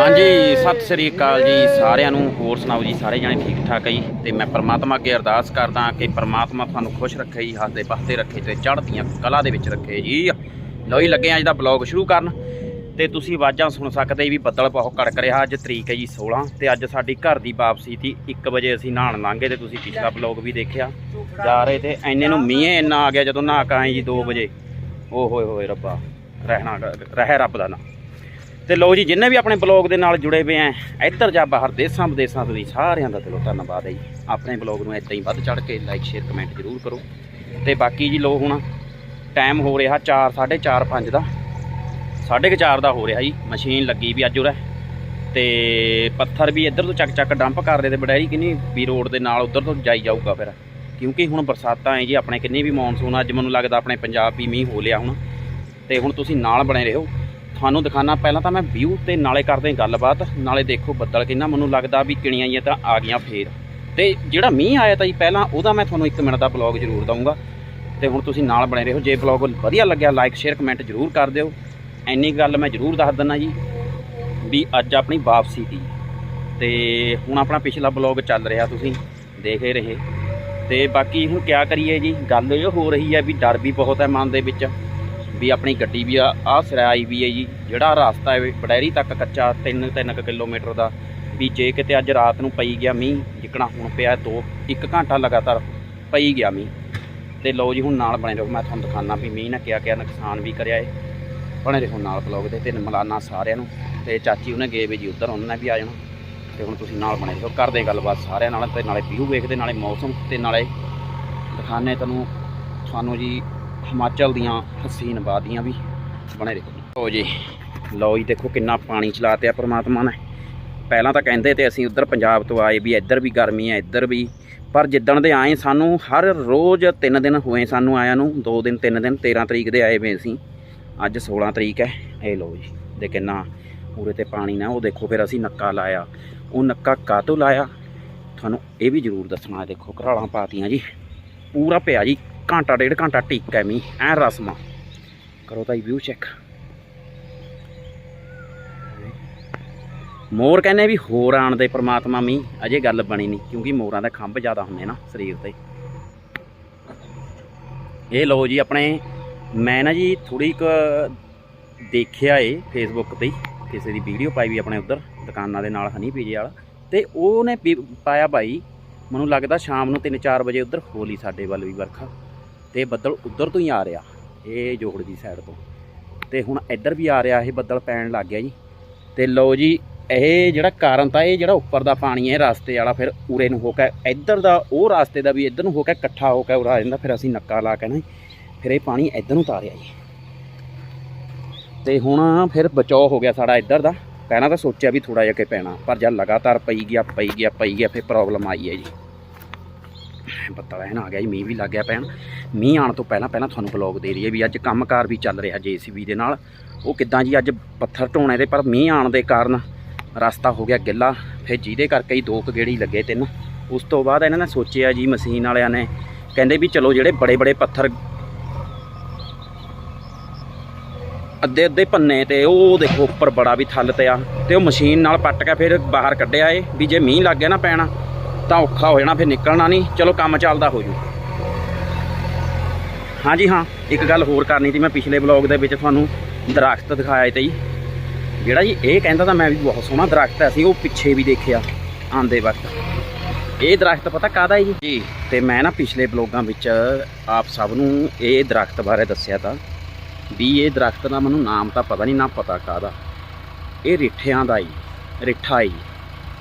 ਹਾਂਜੀ, ਸਤਿ ਸ੍ਰੀ ਅਕਾਲ ਜੀ ਸਾਰਿਆਂ ਨੂੰ। ਹੋਰ ਸੁਣਾਓ ਜੀ, ਸਾਰੇ ਜਾਣੇ ਠੀਕ ਠਾਕ ਹੈ ਜੀ? ਤੇ ਮੈਂ ਪਰਮਾਤਮਾ ਅੱਗੇ ਅਰਦਾਸ ਕਰਦਾ ਕਿ ਪਰਮਾਤਮਾ ਤੁਹਾਨੂੰ ਖੁਸ਼ ਰੱਖੇ ਜੀ, ਹੱਸਦੇ ਬਸਦੇ ਰੱਖੇ ਤੇ ਚੜ੍ਹਦੀਆਂ ਕਲਾ ਦੇ ਵਿੱਚ ਰੱਖੇ ਜੀ। ਲੋ ਹੀ ਲੱਗੇ ਅੱਜ ਦਾ ਬਲੌਗ ਸ਼ੁਰੂ ਕਰਨ। ਤੇ ਤੁਸੀਂ ਆਵਾਜ਼ਾਂ ਸੁਣ ਸਕਦੇ ਵੀ ਬੱਦਲ ਬਹੁਤ ਕੜਕ ਰਿਹਾ। ਅੱਜ ਤਰੀਕ ਹੈ ਜੀ 16 ਤੇ ਅੱਜ ਸਾਡੀ ਘਰ ਦੀ ਵਾਪਸੀ ਸੀ। 1 ਵਜੇ ਅਸੀਂ ਨਹਾਣ ਲੰਘੇ ਤੇ ਤੁਸੀਂ ਪਿਛਲਾ ਬਲੌਗ ਵੀ ਦੇਖਿਆ। ਜਾ ਰਹੇ ਤੇ ਐਨੇ ਨੂੰ ਮੀਂਹ ਇੰਨਾ ਆ ਗਿਆ ਜਦੋਂ ਨਹਾ ਕੇ ਆਏ ਜੀ 2 ਵਜੇ। ਓ ਹੋਏ ਹੋਏ ਰੱਬਾ, ਰਹਿਣਾ ਰਹਿ ਰੱਬ ਦਾ ਨਾ। ਤੇ ਲੋ ਜੀ, ਜਿੰਨੇ ਵੀ ਆਪਣੇ ਬਲੌਗ ਦੇ ਨਾਲ ਜੁੜੇ ਹੋਏ ਆ, ਇੱਧਰ ਜਾਂ ਬਾਹਰ ਦੇਸਾਂ ਵਿਦੇਸਾਂ ਤੋਂ ਵੀ ਸਾਰਿਆਂ ਦਾ ਦਿਲੋਂ ਧੰਨਵਾਦ ਹੈ ਜੀ। ਆਪਣੇ ਬਲੌਗ ਨੂੰ ਇਦਾਂ ਹੀ ਵੱਧ ਚੜ ਕੇ ਲਾਈਕ ਸ਼ੇਅਰ ਕਮੈਂਟ ਜ਼ਰੂਰ ਕਰੋ। ਤੇ ਬਾਕੀ ਜੀ ਲੋ ਹੁਣ ਟਾਈਮ ਹੋ ਰਿਹਾ 4 4:30 5 ਦਾ। 4:30 ਦਾ ਹੋ ਰਿਹਾ ਜੀ ਮਸ਼ੀਨ ਲੱਗੀ ਵੀ ਅੱਜ ਉਰੇ। ਤੇ ਪੱਥਰ ਵੀ ਇੱਧਰ ਤੋਂ ਚੱਕ ਚੱਕ ਡੰਪ ਕਰ ਰਹੇ ਤੇ ਬੜਾਈ ਕਿੰਨੀ ਵੀ ਰੋਡ ਦੇ ਨਾਲ ਉੱਧਰ ਤੋਂ ਜਾਈ ਜਾਊਗਾ ਫਿਰ। ਕਿਉਂਕਿ ਹੁਣ ਬਰਸਾਤਾਂ ਹੈ ਜੀ, ਆਪਣੇ ਕਿੰਨੀ ਵੀ ਮੌਨਸੂਨ ਅੱਜ ਮੈਨੂੰ ਲੱਗਦਾ ਆਪਣੇ ਪੰਜਾਬ ਵੀ ਮੀਂਹ ਹੋ ਲਿਆ ਹੁਣ। ਤੇ ਹੁਣ ਤੁਸੀਂ ਨਾਲ ਬਣੇ ਰਹੋ। ਤੁਹਾਨੂੰ ਦਿਖਾਣਾ ਪਹਿਲਾਂ ਤਾਂ ਮੈਂ ਵਿਊ ਤੇ ਨਾਲੇ ਕਰਦੇ ਗੱਲਬਾਤ। ਨਾਲੇ ਦੇਖੋ ਬੱਦਲ ਕਿੰਨਾ ਮੈਨੂੰ ਲੱਗਦਾ ਵੀ ਕਿਣੀਆਂ ਹੀ ਤਾਂ ਆ ਗਈਆਂ ਫੇਰ। ਤੇ ਜਿਹੜਾ ਮੀਂਹ ਆਇਆ ਤਾਂ ਜੀ ਪਹਿਲਾਂ, ਉਹਦਾ ਮੈਂ ਤੁਹਾਨੂੰ 1 ਮਿੰਟ ਦਾ ਬਲੌਗ ਜ਼ਰੂਰ ਦਊਂਗਾ। ਤੇ ਹੁਣ ਤੁਸੀਂ ਨਾਲ ਬਣੇ ਰਹੋ। ਜੇ ਬਲੌਗ ਵਧੀਆ ਲੱਗਿਆ ਲਾਈਕ ਸ਼ੇਅਰ ਕਮੈਂਟ ਜ਼ਰੂਰ ਕਰ ਦਿਓ। ਐਨੀ ਗੱਲ ਮੈਂ ਜ਼ਰੂਰ ਦੱਸ ਦਿੰਦਾ ਜੀ ਵੀ ਅੱਜ ਆਪਣੀ ਵਾਪਸੀ ਦੀ। ਤੇ ਹੁਣ ਆਪਣਾ ਪਿਛਲਾ ਬਲੌਗ ਚੱਲ ਰਿਹਾ ਤੁਸੀਂ, ਦੇਖ ਹੀ ਰਹੇ। ਤੇ ਬਾਕੀ ਹੁਣ ਕਿਆ ਕਰੀਏ ਜੀ, ਗੱਲ ਇਹ ਹੋ ਰਹੀ ਹੈ ਵੀ ਡਰ ਵੀ ਬਹੁਤ ਹੈ ਮਨ ਦੇ ਵਿੱਚ। ਵੀ ਆਪਣੀ ਗੱਡੀ ਵੀ ਆ, ਆਹ ਸਰਾਈ ਵੀ ਹੈ ਜੀ, ਜਿਹੜਾ ਰਸਤਾ ਹੈ ਬੜੈਰੀ ਤੱਕ ਕੱਚਾ 3 3 ਕਿਲੋਮੀਟਰ ਦਾ, ਵੀ ਜੇ ਕਿਤੇ ਅੱਜ ਰਾਤ ਨੂੰ ਪਈ ਗਿਆ ਮੀਂਹ, ਜਿੱਕਣਾ ਹੁਣ ਪਿਆ 2 1 ਘੰਟਾ ਲਗਾਤਾਰ ਪਈ ਗਿਆ ਮੀਂਹ। ਤੇ ਲਓ ਜੀ, ਹੁਣ ਨਾਲ ਬਣੇ ਰਹੋ, ਮੈਂ ਤੁਹਾਨੂੰ ਦਿਖਾਣਾ ਵੀ ਮੀਂਹ ਨੇ ਕਿਆ ਕਿਆ ਨੁਕਸਾਨ ਵੀ ਕਰਿਆ ਏ। ਬਣੇ ਰਹੋ ਨਾਲ ਬਲੌਗ ਦੇ, ਤੇ ਮਲਾਨਾ ਸਾਰਿਆਂ ਨੂੰ, ਤੇ ਚਾਚੀ ਉਹਨੇ ਗਏ ਵੀ ਜੀ ਉੱਧਰ, ਉਹਨਾਂ ਨੇ ਵੀ ਆ ਜਾਣਾ। ਤੇ ਹੁਣ ਤੁਸੀਂ ਨਾਲ ਬਣੇ ਰਹੋ ਕਰਦੇ ਗੱਲਬਾਤ ਸਾਰਿਆਂ ਨਾਲ, ਤੇ ਨਾਲੇ ਵਿਊ ਵੇਖਦੇ, ਨਾਲੇ ਮੌਸਮ, ਤੇ ਨਾਲੇ ਦਿਖਾਣੇ ਤੁਹਾਨੂੰ ਤੁਹਾਨੂੰ ਜੀ ਹਿਮਾਚਲ ਦੀਆਂ ਹਸੀਨ ਵਾਦੀਆਂ ਵੀ ਬਣੇ ਰਹੋ ਲਓ ਜੀ ਲਓ ਜੀ, ਦੇਖੋ ਕਿੰਨਾ ਪਾਣੀ ਚਲਾਤਿਆ ਪਰਮਾਤਮਾ ਨੇ। ਪਹਿਲਾਂ ਤਾਂ ਕਹਿੰਦੇ ਤੇ ਅਸੀਂ ਉੱਧਰ ਪੰਜਾਬ ਤੋਂ ਆਏ ਵੀ ਇੱਧਰ ਵੀ ਗਰਮੀ ਹੈ ਇੱਧਰ ਵੀ। ਪਰ ਜਿੱਦਣ ਦੇ ਆਏ ਸਾਨੂੰ, ਹਰ ਰੋਜ਼ 3 ਦਿਨ ਹੋਏ ਸਾਨੂੰ ਆਇਆਂ ਨੂੰ 2 ਦਿਨ 3 ਦਿਨ 13 ਤਰੀਕ ਦੇ ਆਏ ਵੇ ਅਸੀਂ। ਅੱਜ 16 ਤਰੀਕ ਹੈ, ਇਹ ਲਓ ਜੀ, ਦੇ ਕਿੰਨਾ ਪੂਰੇ ਤੇ ਪਾਣੀ ਨਾ, ਉਹ ਦੇਖੋ ਫਿਰ ਅਸੀਂ ਨੱਕਾ ਲਾਇਆ। ਉਹ ਨੱਕਾ ਕਾਹਤੋਂ ਲਾਇਆ? ਤੁਹਾਨੂੰ ਇਹ ਵੀ ਜ਼ਰੂਰ ਦੱਸਣਾ ਦੇਖੋ ਘਰਾਲਾਂ ਪਾਤੀਆਂ ਜੀ। ਪੂਰਾ ਪਿਆ ਜੀ। ਘੰਟਾ, ਡੇਢ ਘੰਟਾ ਟਿੱਕ ਹੈ ਮੀ ਐ ਰਸਮਾ ਕਰੋ ਤਾਂ ਵਿਊ ਚੈੱਕ ਮੋਰ ਕਹਿੰਦੇ ਵੀ ਹੋਰ ਆਣ ਦੇ ਪ੍ਰਮਾਤਮਾ ਮੀ ਅਜੇ ਗੱਲ ਬਣੀ ਨਹੀਂ, ਕਿਉਂਕਿ ਮੋਰਾਂ ਦੇ ਖੰਭ ਜ਼ਿਆਦਾ ਹੁੰਦੇ ਨਾ ਸਰੀਰ ਤੇ। ਇਹ ਲਓ ਜੀ ਆਪਣੇ, ਮੈਂ ਨਾ ਜੀ ਥੋੜੀ ਕੁ ਦੇਖਿਆ ਏ ਫੇਸਬੁੱਕ ਤੇ ਕਿਸੇ ਦੀ ਵੀਡੀਓ ਪਾਈ ਵੀ ਆਪਣੇ ਉੱਧਰ, ਦੁਕਾਨਾਂ ਦੇ ਨਾਲ ਹਨੀ ਪੀਜੇ ਵਾਲਾ। ਤੇ ਉਹਨੇ ਵੀ ਪਾਇਆ ਭਾਈ ਮੈਨੂੰ ਲੱਗਦਾ ਸ਼ਾਮ ਨੂੰ 3-4 ਵਜੇ ਉੱਧਰ ਹੋਲੀ ਸਾਡੇ ਵੱਲ ਵੀ ਵਰਖਾ। ਤੇ ਬੱਦਲ ਉੱਧਰ ਤੋਂ ਹੀ ਆ ਰਿਹਾ, ਇਹ ਜੋੜ ਦੀ ਸਾਈਡ ਤੋਂ। ਤੇ ਹੁਣ ਇੱਧਰ ਵੀ ਆ ਰਿਹਾ ਇਹ ਬੱਦਲ ਪੈਣ ਲੱਗ ਗਿਆ ਜੀ। ਤੇ ਲਓ ਜੀ, ਇਹ ਜਿਹੜਾ ਕਾਰਨ ਤਾਂ ਇਹ ਜਿਹੜਾ ਉੱਪਰ ਦਾ ਪਾਣੀ ਹੈ ਰਸਤੇ ਵਾਲਾ ਫਿਰ ਉਰੇ ਨੂੰ ਹੋ ਕੇ, ਇੱਧਰ ਦਾ ਉਹ ਰਸਤੇ ਦਾ ਵੀ ਇੱਧਰ ਨੂੰ ਹੋ ਕੇ ਇਕੱਠਾ ਹੋ ਕੇ ਉਰਾ ਜਾਂਦਾ, ਫਿਰ ਅਸੀਂ ਨੱਕਾ ਲਾ ਕੇ ਨਾ ਫਿਰ ਇਹ ਪਾਣੀ ਇੱਧਰ ਨੂੰ ਤਾਰਿਆ ਜੀ। ਤੇ ਹੁਣ ਫਿਰ ਬਚਾਅ ਹੋ ਗਿਆ ਸਾਡਾ ਇੱਧਰ ਦਾ। ਪਹਿਲਾਂ ਤਾਂ ਸੋਚਿਆ ਵੀ ਥੋੜਾ ਜਿਹਾ ਕਿ ਪੈਣਾ, ਪਰ ਜਦ ਲਗਾਤਾਰ ਪਈ ਗਿਆ ਪਈ ਗਿਆ ਪਈ ਗਿਆ, ਫਿਰ ਪ੍ਰੋਬਲਮ ਆਈ ਹੈ ਜੀ। ਬੱਦਲ ਐਨ ਆ ਗਿਆ ਜੀ, ਮੀਂਹ ਵੀ ਲੱਗ ਗਿਆ ਪੈਣ। ਮੀਂਹ ਆਉਣ ਤੋਂ ਪਹਿਲਾਂ ਪਹਿਲਾਂ ਤੁਹਾਨੂੰ ਬਲੌਗ ਦੇ ਰਹੀ ਹੈ ਵੀ ਅੱਜ ਕੰਮਕਾਰ ਵੀ ਚੱਲ ਰਿਹਾ ਜੀਸੀਬੀ ਦੇ ਨਾਲ। ਉਹ ਕਿੱਦਾਂ ਜੀ, ਅੱਜ ਪੱਥਰ ਢੋਣੇ ਦੇ, ਪਰ ਮੀਂਹ ਆਉਣ ਦੇ ਕਾਰਨ ਰਸਤਾ ਹੋ ਗਿਆ ਗਿੱਲਾ। ਫਿਰ ਜਿਹਦੇ ਕਰਕੇ ਹੀ ਦੋ ਕੁ ਗੇੜੀ ਲੱਗੇ ਤਿੰਨ। ਉਸ ਤੋਂ ਬਾਅਦ ਇਹਨਾਂ ਨੇ ਸੋਚਿਆ ਜੀ, ਮਸ਼ੀਨ ਵਾਲਿਆਂ ਨੇ ਕਹਿੰਦੇ ਵੀ ਚਲੋ ਜਿਹੜੇ ਬੜੇ ਬੜੇ ਪੱਥਰ ਅੱਧੇ ਅੱਧੇ ਪੰਨੇ ਤੇ ਉਹ ਦੇਖੋ ਉੱਪਰ ਬੜਾ ਵੀ ਥੱਲ ਤੇ ਆ। ਤੇ ਉਹ ਮਸ਼ੀਨ ਨਾਲ ਪੱਟ ਕੇ ਫਿਰ ਬਾਹਰ ਕੱਢਿਆ ਏ, ਵੀ ਜੇ ਮੀਂਹ ਲੱਗ ਗਿਆ ਨਾ ਪੈਣਾ ਤਾਂ ਔਖਾ ਹੋ ਜਾਣਾ, ਫਿਰ ਨਿਕਲਣਾ ਨਹੀਂ। ਚਲੋ, ਕੰਮ ਚੱਲਦਾ ਹੋ ਜੂ। ਹਾਂਜੀ ਹਾਂ, ਇੱਕ ਗੱਲ ਹੋਰ ਕਰਨੀ ਸੀ ਮੈਂ ਪਿਛਲੇ ਬਲੌਗ ਦੇ ਵਿੱਚ ਤੁਹਾਨੂੰ ਦਰਖਤ ਦਿਖਾਇਆ ਤੇ ਜੀ ਜਿਹੜਾ ਜੀ, ਇਹ ਕਹਿੰਦਾ ਤਾਂ ਮੈਂ ਵੀ ਬਹੁਤ ਸੋਹਣਾ ਦਰਖਤ ਹੈ ਸੀ ਉਹ ਪਿੱਛੇ ਵੀ ਦੇਖਿਆ ਆਂਦੇ ਵਕਤ। ਇਹ ਦਰਖਤ ਪਤਾ ਕਾਹਦਾ ਹੈ ਜੀ? ਜੀ, ਤੇ ਮੈਂ ਨਾ ਪਿਛਲੇ ਬਲੌਗਾਂ ਵਿੱਚ ਆਪ ਸਭ ਨੂੰ ਇਹ ਦਰਖਤ ਬਾਰੇ ਦੱਸਿਆ ਤਾਂ ਵੀ ਇਹ ਦਰਖਤ ਦਾ ਮੈਨੂੰ ਨਾਮ ਤਾਂ ਪਤਾ ਨਹੀਂ, ਨਾ ਪਤਾ ਕਾਹਦਾ। ਇਹ ਰਿੱਠਿਆਂ ਦਾ ਹੀ, ਰਿੱਠਾ ਹੀ।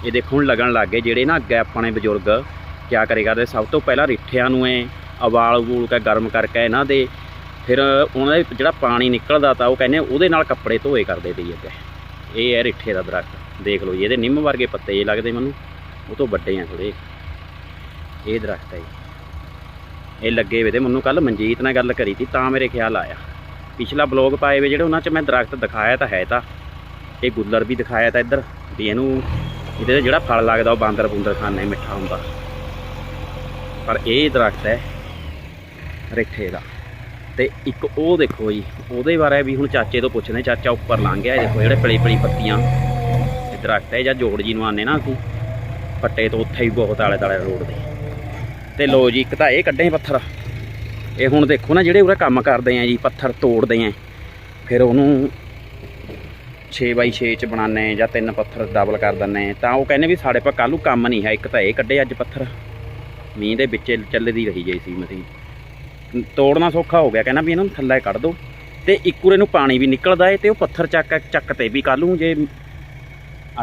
ਇਹ ਦੇਖੋ ਹੁਣ ਲੱਗਣ ਲੱਗ ਗਏ ਜਿਹੜੇ ਨਾ ਅੱਗੇ ਆਪਣੇ ਬਜ਼ੁਰਗ ਕਿਆ ਕਰੇ ਕਰਦੇ ਸਭ ਤੋਂ ਪਹਿਲਾਂ ਰਿੱਠਿਆਂ ਨੂੰ ਐ ਉਬਾਲ ਉਬੂਲ ਕੇ ਗਰਮ ਕਰਕੇ ਇਹਨਾਂ ਦੇ, ਫਿਰ ਉਹਨਾਂ ਦੇ ਜਿਹੜਾ ਪਾਣੀ ਨਿਕਲਦਾ ਤਾਂ ਉਹ ਕਹਿੰਦੇ ਉਹਦੇ ਨਾਲ ਕੱਪੜੇ ਧੋਏ ਕਰਦੇ ਤੇ ਅੱਗੇ। ਇਹ ਹੈ ਰਿੱਠੇ ਦਾ ਦਰਖਤ, ਦੇਖ ਲਓ ਜੀ, ਇਹਦੇ ਨਿੰਮ ਵਰਗੇ ਪੱਤੇ ਜੇ ਲੱਗਦੇ ਮੈਨੂੰ, ਉਹ ਤੋਂ ਵੱਡੇ ਆ ਥੋੜੇ ਇਹ ਦਰਖਤ ਹੈ ਜੀ। ਇਹ ਲੱਗੇ ਵੇ ਤੇ ਮੈਨੂੰ ਕੱਲ ਮਨਜੀਤ ਨਾਲ ਗੱਲ ਕਰੀ ਤੀ ਤਾਂ ਮੇਰੇ ਖਿਆਲ ਆਇਆ। ਪਿਛਲਾ ਬਲੌਗ ਪਾਏ ਵੇ ਜਿਹੜੇ ਉਹਨਾਂ 'ਚ ਮੈਂ ਦਰਖਤ ਦਿਖਾਇਆ ਤਾਂ ਹੈ ਤਾਂ, ਇਹ ਗੁੱਲਰ ਵੀ ਦਿਖਾਇਆ ਤਾਂ ਇੱਧਰ, ਵੀ ਇਹਨੂੰ ਇਹਦੇ ਤੇ ਜਿਹੜਾ ਫਲ ਲੱਗਦਾ ਉਹ ਬਾਂਦਰ ਬੁੰਦਰ ਖਾਣੇ ਮਿੱਠਾ ਹੁੰਦਾ। ਪਰ ਇਹ ਦਰਖਤ ਹੈ ਰਿੱਠੇ ਦਾ। ਤੇ ਇੱਕ ਉਹ ਦੇਖੋ ਜੀ, ਉਹਦੇ ਬਾਰੇ ਵੀ ਹੁਣ ਚਾਚੇ ਤੋਂ ਪੁੱਛਦੇ, ਚਾਚਾ ਉੱਪਰ ਲੰਘ ਗਿਆ ਦੇਖੋ ਜਿਹੜੇ ਪਲੀ ਪਲੀ ਪੱਤੀਆਂ। ਇਹ ਦਰਖਤ ਹੈ ਜਾਂ ਜੋੜ ਜੀ ਨੂੰ ਆਨੇ ਨਾ ਅਸੀਂ, ਪੱਟੇ ਤੋਂ ਉੱਥੇ ਹੀ ਬਹੁਤ ਆਲੇ ਦਾਲੇ ਰੋਡ ਦੇ। ਤੇ ਲੋ ਜੀ, ਇੱਕ ਤਾਂ ਇਹ ਕੱਢੇ ਪੱਥਰ। ਇਹ ਹੁਣ ਦੇਖੋ ਨਾ, ਜਿਹੜੇ ਉਰੇ ਕੰਮ ਕਰਦੇ ਆ ਜੀ, ਪੱਥਰ ਤੋੜਦੇ ਆ। ਫਿਰ ਉਹਨੂੰ 6x6 ਚ ਬਣਾਉਂਦੇ ਜਾਂ ਤਿੰਨ ਪੱਥਰ ਡਬਲ ਕਰ ਦਿੰਦੇ ਤਾਂ ਉਹ ਕਹਿੰਦੇ ਵੀ ਸਾਡੇ ਪਾ ਕੱਲ੍ਹ ਨੂੰ ਕੰਮ ਨਹੀਂ ਹੈ, ਇੱਕ ਤਾਂ ਇਹ ਕੱਢੇ ਅੱਜ ਪੱਥਰ। ਮੀਂਹ ਦੇ ਵਿੱਚ ਚੱਲਦੀ ਰਹੀ ਜੇ ਸੀ ਮਸ਼ੀਨ ਤੋੜਨਾ ਸੌਖਾ ਹੋ ਗਿਆ, ਕਹਿੰਦਾ ਵੀ ਇਹਨਾਂ ਨੂੰ ਥੱਲੇ ਕੱਢ ਦੋ। ਤੇ ਇੱਕਰੇ ਨੂੰ ਪਾਣੀ ਵੀ ਨਿਕਲਦਾ ਏ ਤੇ ਉਹ ਪੱਥਰ ਚੱਕ ਚੱਕ ਤੇ ਵੀ ਕੱਲ੍ਹ ਨੂੰ ਜੇ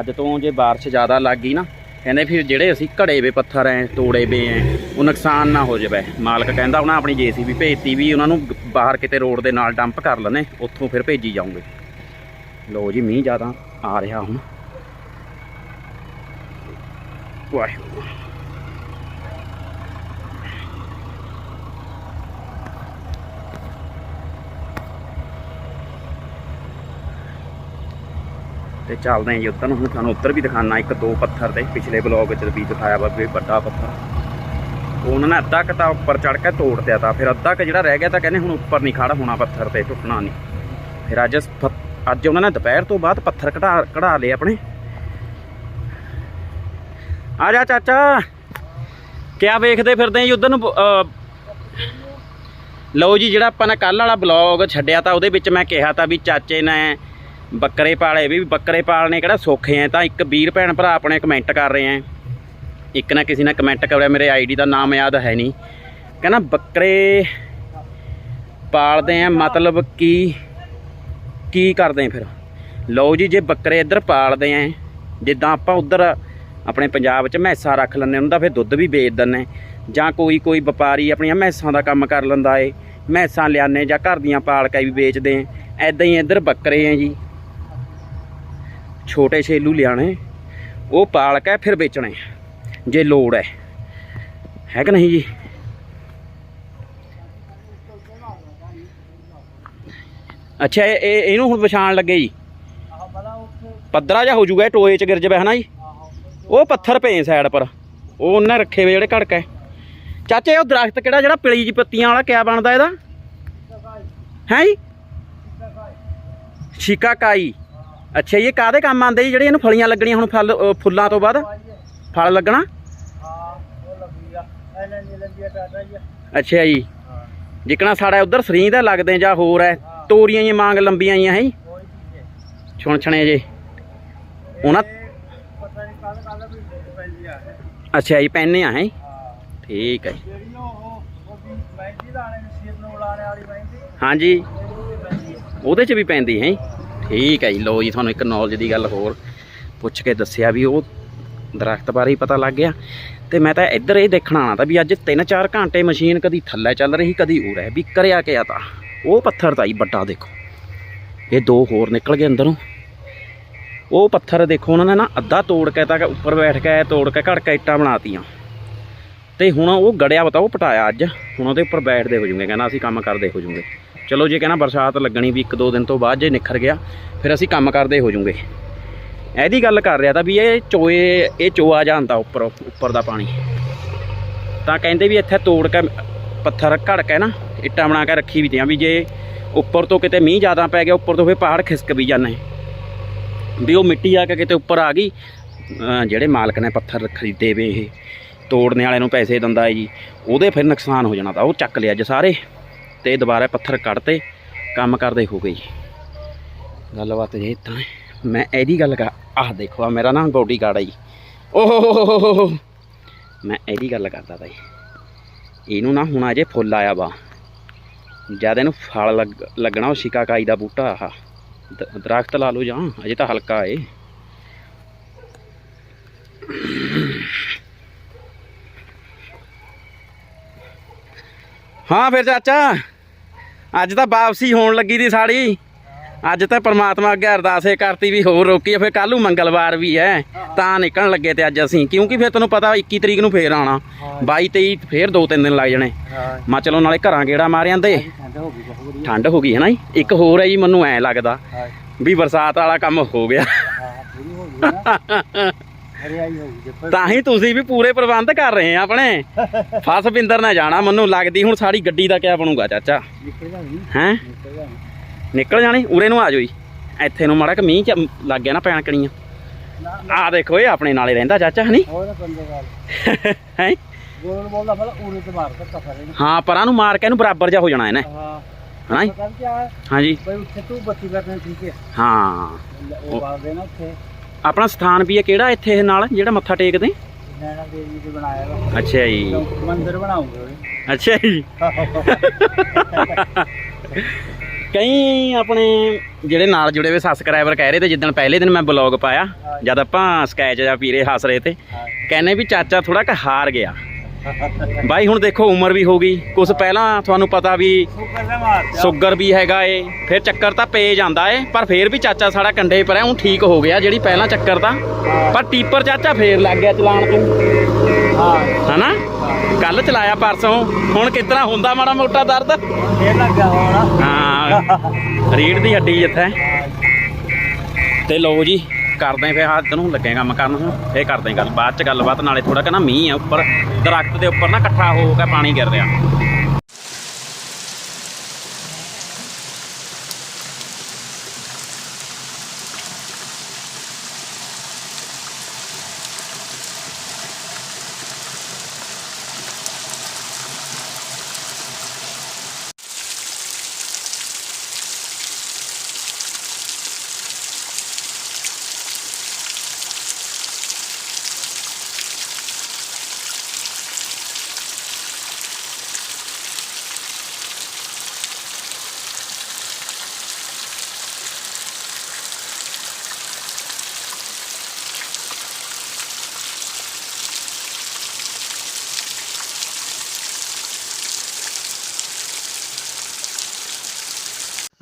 ਅੱਜ ਤੋਂ ਜੇ ਬਾਰਿਸ਼ ਜ਼ਿਆਦਾ ਲੱਗ ਗਈ ਨਾ, ਕਹਿੰਦੇ ਫਿਰ ਜਿਹੜੇ ਅਸੀਂ ਘੜੇ ਵੇ ਪੱਥਰ ਐ, ਤੋੜੇ ਵੇ ਐ, ਉਹ ਨੁਕਸਾਨ ਨਾ ਹੋ ਜਾਵੇ। ਮਾਲਕ ਕਹਿੰਦਾ ਉਹਨਾਂ ਆਪਣੀ ਜੀਸੀਬੀ ਭੇਜਤੀ ਵੀ ਉਹਨਾਂ ਨੂੰ ਬਾਹਰ ਕਿਤੇ ਰੋਡ ਦੇ ਨਾਲ ਡੰਪ ਕਰ ਲੈਣੇ ਉੱਥੋਂ ਫਿਰ ਭੇਜੀ ਜਾਉਂਗੇ ਲੋ ਜੀ, ਮੀਂਹ ਜ਼ਿਆਦਾ ਆ ਰਿਹਾ ਹੁਣ। ਵਾਹਿਗੁਰੂ। ਤੇ ਚੱਲਦੇ ਹਾਂ ਜੀ ਉੱਧਰ ਨੂੰ। ਹੁਣ ਤੁਹਾਨੂੰ ਉੱਧਰ ਵੀ ਦਿਖਾਣਾ ਇੱਕ ਦੋ ਪੱਥਰ ਤੇ ਪਿਛਲੇ ਬਲੌਗ ਵਿੱਚ ਵੀ ਦਿਖਾਇਆ ਵਾ, ਵੀ ਵੱਡਾ ਪੱਥਰ। ਉਹਨਾਂ ਨੇ ਅੱਧਾ ਕੁ ਤਾਂ ਉੱਪਰ ਚੜ ਕੇ ਤੋੜ ਦਿਆ ਤਾਂ, ਫਿਰ ਅੱਧਾ ਕ ਜਿਹੜਾ ਰਹਿ ਗਿਆ ਤਾਂ ਕਹਿੰਦੇ ਹੁਣ ਉੱਪਰ ਨਹੀਂ ਖੜਾ ਹੋਣਾ ਪੱਥਰ ਤੇ, ਟੁੱਟਣਾ ਨਹੀਂ। ਫਿਰ ਅੱਜ ਅੱਜ ਉਹਨਾਂ ਨੇ ਦੁਪਹਿਰ ਤੋਂ ਬਾਅਦ ਪੱਥਰ ਕਢਾ ਕਢਾ ਲਏ ਆਪਣੇ। ਆ ਜਾ ਚਾਚਾ। ਕਿਆ ਵੇਖਦੇ ਫਿਰਦੇ ਜੀ ਉਧਰ ਨੂੰ? ਲਓ ਜੀ, ਜਿਹੜਾ ਆਪਾਂ ਨੇ ਕੱਲ ਵਾਲਾ ਬਲੌਗ ਛੱਡਿਆ ਤਾਂ ਉਹਦੇ ਵਿੱਚ ਮੈਂ ਕਿਹਾ ਤਾਂ ਵੀ ਚਾਚੇ ਨੇ ਬੱਕਰੇ ਪਾਲੇ। ਵੀ ਬੱਕਰੇ ਪਾਲਣੇ ਕਿਹੜਾ ਸੌਖੇ ਐ, ਤਾਂ ਇੱਕ ਵੀਰ ਭੈਣ ਭਰਾ ਆਪਣੇ ਕਮੈਂਟ ਕਰ ਰਹੇ ਐ। ਇੱਕ ਨਾ ਕਿਸੇ ਨੇ ਕਮੈਂਟ ਕਰਿਆ, ਮੇਰੇ ਆਈਡੀ ਦਾ ਨਾਮ ਯਾਦ ਹੈ ਨਹੀਂ। ਕਹਿੰਦਾ ਬੱਕਰੇ ਪਾਲਦੇ ਆ ਮਤਲਬ ਕੀ ਕੀ ਕਰਦੇ ਫਿਰ? ਲਓ ਜੀ, ਜੇ ਬੱਕਰੇ ਇੱਧਰ ਪਾਲਦੇ ਆ, ਜਿੱਦਾਂ ਆਪਾਂ ਉੱਧਰ ਆਪਣੇ ਪੰਜਾਬ 'ਚ ਮੈਸਾਂ ਰੱਖ ਲੈਂਦੇ ਉਹਨਾਂ ਦਾ ਫਿਰ ਦੁੱਧ ਵੀ ਵੇਚ ਦਿੰਦੇ ਜਾਂ ਕੋਈ ਕੋਈ ਵਪਾਰੀ ਆਪਣੀਆਂ ਮੈਸਾਂ ਦਾ ਕੰਮ ਕਰ ਲੈਂਦਾ ਏ, ਮੈਸਾਂ ਲਿਆਨੇ ਜਾਂ ਘਰ ਦੀਆਂ ਪਾਲ ਵੀ ਵੇਚਦੇ ਆ। ਐਦਾਂ ਹੀ ਇੱਧਰ ਬੱਕਰੇ ਆ ਜੀ। ਛੋਟੇ ਛੇਲੂ ਲਿਆਣੇ ਉਹ ਪਾਲ ਕੇ ਫਿਰ ਵੇਚਣੇ ਜੇ ਲੋੜ ਹੈ ਹੈ ਕਿ ਨਹੀਂ ਜੀ? ਅੱਛਾ ਇਹ ਇਹ- ਇਹਨੂੰ ਹੁਣ ਪਛਾਣ ਲੱਗੇ ਜੀ। ਪੱਧਰਾ ਜਿਹਾ ਹੋ ਇਹ ਟੋਏ ਚ ਗਿਰ ਜਾਵੇ ਹਨਾ ਜੀ? ਉਹ ਪੱਥਰ ਪਏ ਸਾਈਡ ਪਰ। ਉਹ ਉਹਨੇ ਰੱਖੇ ਵੇ ਜਿਹੜੇ ਘੜਕੇ ਚਾਚੇ ਉਹ ਦਰਖਤ ਕਿਹੜਾ ਜਿਹੜਾ ਪਿਲੀ ਜੀ ਪੱਤੀਆਂ ਵਾਲਾ ਕਿਆ ਬਣਦਾ ਇਹਦਾ? ਹੈ ਜੀ? ਸ਼ਿਕਾਕਾਈ। ਅੱਛਾ ਇਹ ਕਾਦੇ ਕੰਮ ਆਉਂਦੇ ਜੀ ਜਿਹੜੇ ਇਹਨੂੰ ਫਲੀਆਂ ਲੱਗਣੀਆਂ ਹੁਣ ਫਲ ਅ, ਫੁੱਲਾਂ ਤੋਂ ਬਾਅਦ? ਫਲ ਲੱਗਣਾ? ਅੱਛਾ ਜੀ। ਜਿਕਣਾ ਸਾਡਾ ਉਧਰ ਸਰੀਂ ਦਾ ਲੱਗਦੇ ਜਾਂ ਹੋਰ ਹੈ। ਤੋਰੀਆਂ ਹੀ ਮੰਗ ਲੰਬੀਆਂ ਹੀ ਹੈ? ਛੁਣ ਛਣੇ ਜੇ। ਉਹਨਾਂ ਅੱਛਾ ਜੀ ਪੈਨੇ ਆ ਹੈ। ਠੀਕ ਹੈ ਜੀ। ਹਾਂਜੀ। ਉਹਦੇ ਚ ਵੀ ਪੈਂਦੀ ਹੈ ਠੀਕ ਹੈ ਜੀ ਲੋ ਜੀ ਤੁਹਾਨੂੰ ਇੱਕ ਨੌਲੇਜ ਦੀ ਗੱਲ ਹੋਰ ਪੁੱਛ ਕੇ ਦੱਸਿਆ ਵੀ ਉਹ ਦਰਖਤ ਬਾਰੇ ਹੀ ਪਤਾ ਲੱਗ ਗਿਆ। ਤੇ ਮੈਂ ਤਾਂ ਇੱਧਰ ਇਹ ਦੇਖਣਾ ਆਣਾ ਤਾਂ ਵੀ ਅੱਜ 3-4 ਘੰਟੇ ਮਸ਼ੀਨ ਕਦੀ ਥੱਲੇ ਚੱਲ ਰਹੀ ਕਦੀ ਉਰੇ। ਵੀ ਕਰਿਆ ਕਿਆ ਤਾਂ। ਉਹ ਪੱਥਰ ਤਾਂ ਹੀ ਵੱਡਾ ਦੇਖੋ। ਇਹ ਦੋ ਹੋਰ ਨਿਕਲ ਗਏ ਅੰਦਰੋਂ। ਉਹ ਪੱਥਰ ਦੇਖੋ, ਉਹਨਾਂ ਨੇ ਨਾ ਅੱਧਾ ਤੋੜ ਕੇ ਤਾਂ ਉੱਪਰ ਬੈਠ ਕੇ, ਤੋੜ ਕੇ ਘੜ ਕੇ ਇੱਟਾਂ ਬਣਾਤੀਆਂ। ਤੇ ਹੁਣ ਉਹ ਗੜਿਆ ਬਤਾ ਉਹ ਪਟਾਇਆ ਅੱਜ। ਹੁਣ ਉਹਦੇ ਉੱਪਰ ਬੈਠਦੇ ਹੋ ਜੂਗੇ ਕਹਿੰਦਾ, ਅਸੀਂ ਕੰਮ ਕਰਦੇ ਹੋ ਜੂਗੇ। ਚਲੋ ਜੇ ਕਹਿੰਦਾ ਬਰਸਾਤ ਲੱਗਣੀ ਵੀ ਇੱਕ ਦੋ ਦਿਨ ਤੋਂ ਬਾਅਦ ਜੇ ਨਿਖਰ ਗਿਆ, ਫਿਰ ਅਸੀਂ ਕੰਮ ਕਰਦੇ ਹੋ ਜੂਗੇ। ਇਹਦੀ ਗੱਲ ਕਰ ਰਿਹਾ ਤਾਂ ਵੀ ਇਹ ਚੋਏ, ਇਹ ਚੋਆ ਜਾਂਦਾ ਉੱਪਰ ਉੱਪਰ ਦਾ ਪਾਣੀ। ਤਾਂ ਕਹਿੰਦੇ ਵੀ ਇੱਥੇ ਤੋੜ ਕੇ ਪੱਥਰ ਘੜ ਕੇ ਨਾ ਇੱਟਾਂ ਬਣਾ ਕੇ ਰੱਖੀ ਵੀ ਦਿਆਂ ਵੀ ਜੇ ਉੱਪਰ ਤੋਂ ਕਿਤੇ ਮੀਂਹ ਜ਼ਿਆਦਾ ਪੈ ਗਿਆ, ਉੱਪਰ ਤੋਂ ਫਿਰ ਪਹਾੜ ਖਿਸਕ ਵੀ ਜਾਂਦੇ। ਵੀ ਉਹ ਮਿੱਟੀ ਆ ਕੇ ਕਿਤੇ ਉੱਪਰ ਆ ਗਈ ਜਿਹੜੇ ਮਾਲਕ ਨੇ ਪੱਥਰ ਖਰੀਦੇ ਵੇ ਇਹ, ਤੋੜਨੇ ਵਾਲੇ ਨੂੰ ਪੈਸੇ ਦਿੰਦਾ ਹੈ ਜੀ, ਉਹਦੇ ਫਿਰ ਨੁਕਸਾਨ ਹੋ ਜਾਣਾ ਤਾਂ ਉਹ ਚੱਕ ਲਿਆ ਅੱਜ ਸਾਰੇ, ਤੇ ਦੁਬਾਰਾ ਪੱਥਰ ਕੱਢਤੇ, ਕੰਮ ਕਰਦੇ ਹੋ ਗਏ ਜੀ। ਗੱਲਬਾਤ ਜੇ ਤਾਂ ਮੈਂ ਇਹਦੀ ਗੱਲ ਕਰ। ਆਹ ਦੇਖੋ ਆ ਮੇਰਾ ਨਾ ਬੋਡੀ ਗਾਰਡ ਹੈ ਜੀ। ਓਹ ਮੈਂ ਇਹਦੀ ਗੱਲ ਕਰਦਾ ਤਾ ਜੀ ਇਹਨੂੰ ਨਾ ਹੁਣ ਅਜੇ ਫੁੱਲ ਆਇਆ ਵਾ ਜਦ ਇਹਨੂੰ ਫਲ ਲੱਗ, ਲੱਗਣਾ ਉਹ ਸ਼ਿਕਾਕਾਈ ਦਾ ਬੂਟਾ, ਆਹ। ਦ- ਦਰਖਤ ਲਾ ਲਓ ਜਾਂ, ਅਜੇ ਤਾਂ ਹਲਕਾ ਏ। ਹਾਂ ਫਿਰ ਚਾਚਾ, ਅੱਜ ਤਾਂ ਵਾਪਸੀ ਹੋਣ ਲੱਗੀ ਦੀ ਸਾੜੀ। ਅੱਜ ਤਾਂ ਪ੍ਰਮਾਤਮਾ ਅੱਗੇ ਅਰਦਾਸੇ ਕਰਤੀ ਵੀ ਹੋਰ ਰੋਕੀ ਫਿਰ ਕੱਲ ਨੂੰ ਮੰਗਲਵਾਰ ਵੀ ਹੈ। ਤਾਂ ਨਿਕਲਣ ਲੱਗੇ ਤੇ ਅੱਜ ਅਸੀਂ ਕਿਉਂਕਿ ਫਿਰ ਤੈਨੂੰ ਪਤਾ 21 ਤਰੀਕ ਨੂੰ ਫੇਰ ਆਣਾ 22 23 ਫੇਰ 2-3 ਦਿਨ ਲੱਗ ਜਾਣੇ। ਮਾ ਚਲੋ ਨਾਲੇ ਘਰਾਂ ਗੇੜਾ ਮਾਰਿਆਂ ਦੇ ਠੰਡ ਹੋ ਗਈ ਹੈ ਨਾ ਇੱਕ ਹੋਰ ਹੈ ਜੀ ਮੈਨੂੰ ਐ ਲੱਗਦਾ ਵੀ ਬਰਸਾਤ ਵਾਲਾ ਕੰਮ ਹੋ ਗਿਆ। ਤਾਂ ਹੀ ਤੁਸੀਂ ਵੀ ਪੂਰੇ ਪ੍ਰਬੰਧ ਕਰ ਰਹੇ ਆ ਆਪਣੇ। ਫਸਬਿੰਦਰ ਨੇ ਜਾਣਾ ਮੈਨੂੰ ਲੱਗਦੀ ਹੁਣ ਸਾਡੀ ਗੱਡੀ ਦਾ ਕਿਆ ਬਣੂਗਾ ਚਾਚਾ? ਹੈ? ਨਿਕਲ ਜਾਣੀ ਉਰੇ ਨੂੰ ਆ ਜਾਓ ਜੀ। ਇੱਥੇ ਨੂੰ ਮਾੜਾ ਕਿ ਮੀਂਹ ਚ ਲੱਗ ਗਿਆ ਨਾ ਪੈਣ ਕਣੀਆਂ। ਆ ਦੇਖੋ ਇਹ ਆਪਣੇ ਨਾਲੇ ਰਹਿੰਦਾ ਚਾਚਾ ਹਨੀ ਹੈ? ਹਾਂ ਪਰਾਂ ਨੂੰ ਮਾਰ ਕੇ ਇਹਨੂੰ ਬਰਾਬਰ ਜਾ ਹੋ ਜਾਣਾ ਇਹਨੇ। ਹਾਂ। ਆ ਹਾਂਜੀ। ਬਈ ਉੱਥੇ ਤੂੰ ਬੱਤੀ ਕਰਨਾ ਠੀਕ ਹੈ। ਹਾਂ। ਆਪਣਾ ਸਥਾਨ ਵੀ ਹੈ ਕਿਹੜਾ ਇੱਥੇ ਨਾਲ ਜਿਹੜਾ ਮੱਥਾ ਟੇਕਦੇ? ਅੱਛਾ ਜੀ। ਮੰਦਿਰ ਬਣਾਉਂਗੇ ਅੱਛਾ ਜੀ। ਕਈ ਆਪਣੇ ਜਿਹੜੇ ਨਾਲ ਜੁੜੇ ਹੋਏ ਸਬਸਕ੍ਰਾਈਬਰ ਕਹਿ ਰਹੇ ਤੇ ਜਿੱਦਣ ਪਹਿਲੇ ਦਿਨ ਮੈਂ ਬਲੌਗ ਪਾਇਆ ਜਦ ਆਪਾਂ ਸਕੈਚ ਜਾਂ ਪੀਰੇ ਹੱਸ ਰਹੇ ਤੇ ਕਹਿੰਦੇ ਵੀ ਚਾਚਾ ਥੋੜਾ ਕ ਹਾਰ ਗਿਆ। ਬਾਈ, ਹੁਣ ਦੇਖੋ, ਉਮਰ ਵੀ ਹੋ ਗਈ। ਕੁਝ ਪਹਿਲਾਂ ਤੁਹਾਨੂੰ ਪਤਾ ਵੀ ਸ਼ੂਗਰ ਵੀ ਹੈਗਾ ਏ, ਫਿਰ ਚੱਕਰ ਤਾਂ ਪੇ ਜਾਂਦਾ ਏ, ਪਰ ਫੇਰ ਵੀ ਚਾਚਾ ਸਾਡਾ ਕੰਡੇ ਪਰ ਹੁਣ ਠੀਕ ਹੋ ਗਿਆ ਜਿਹੜੀ ਪਹਿਲਾਂ ਚੱਕਰ ਤਾਂ। ਪਰ ਟੀਪਰ ਚਾਚਾ ਫੇਰ ਲੱਗ ਗਿਆ ਚਲਾਣ ਤੋਂ। ਹਾਂ ਹਨਾ? ਕੱਲ ਚਲਾਇਆ, ਪਰਸੋਂ। ਹੁਣ ਕਿਤਨਾ ਹੁੰਦਾ ਮਾੜਾ ਮੋਟਾ ਦਰਦ? ਫੇਰ ਲੱਗਾ ਹੋਣਾ ਹਾਂ ਰੀੜ ਦੀ ਹੱਡੀ ਜਿੱਥੇ। ਤੇ ਲਓ ਜੀ ਕਰਦੇ ਆਂ, ਫਿਰ ਹੱਥ ਨੂੰ ਲੱਗੇ ਕੰਮ ਕਰਨ ਹੁਣ ਫੇਰ ਕਰਦੇ ਗੱਲ, ਬਾਅਦ ਚ ਗੱਲਬਾਤ, ਨਾਲੇ ਥੋੜਾ ਕਹਿੰਦਾ ਮੀਂਹ ਆ ਉੱਪਰ, ਦਰਖਤ ਦੇ ਉੱਪਰ ਨਾ ਇਕੱਠਾ ਹੋ ਕੇ ਪਾਣੀ ਗਿਰ ਰਿਹਾ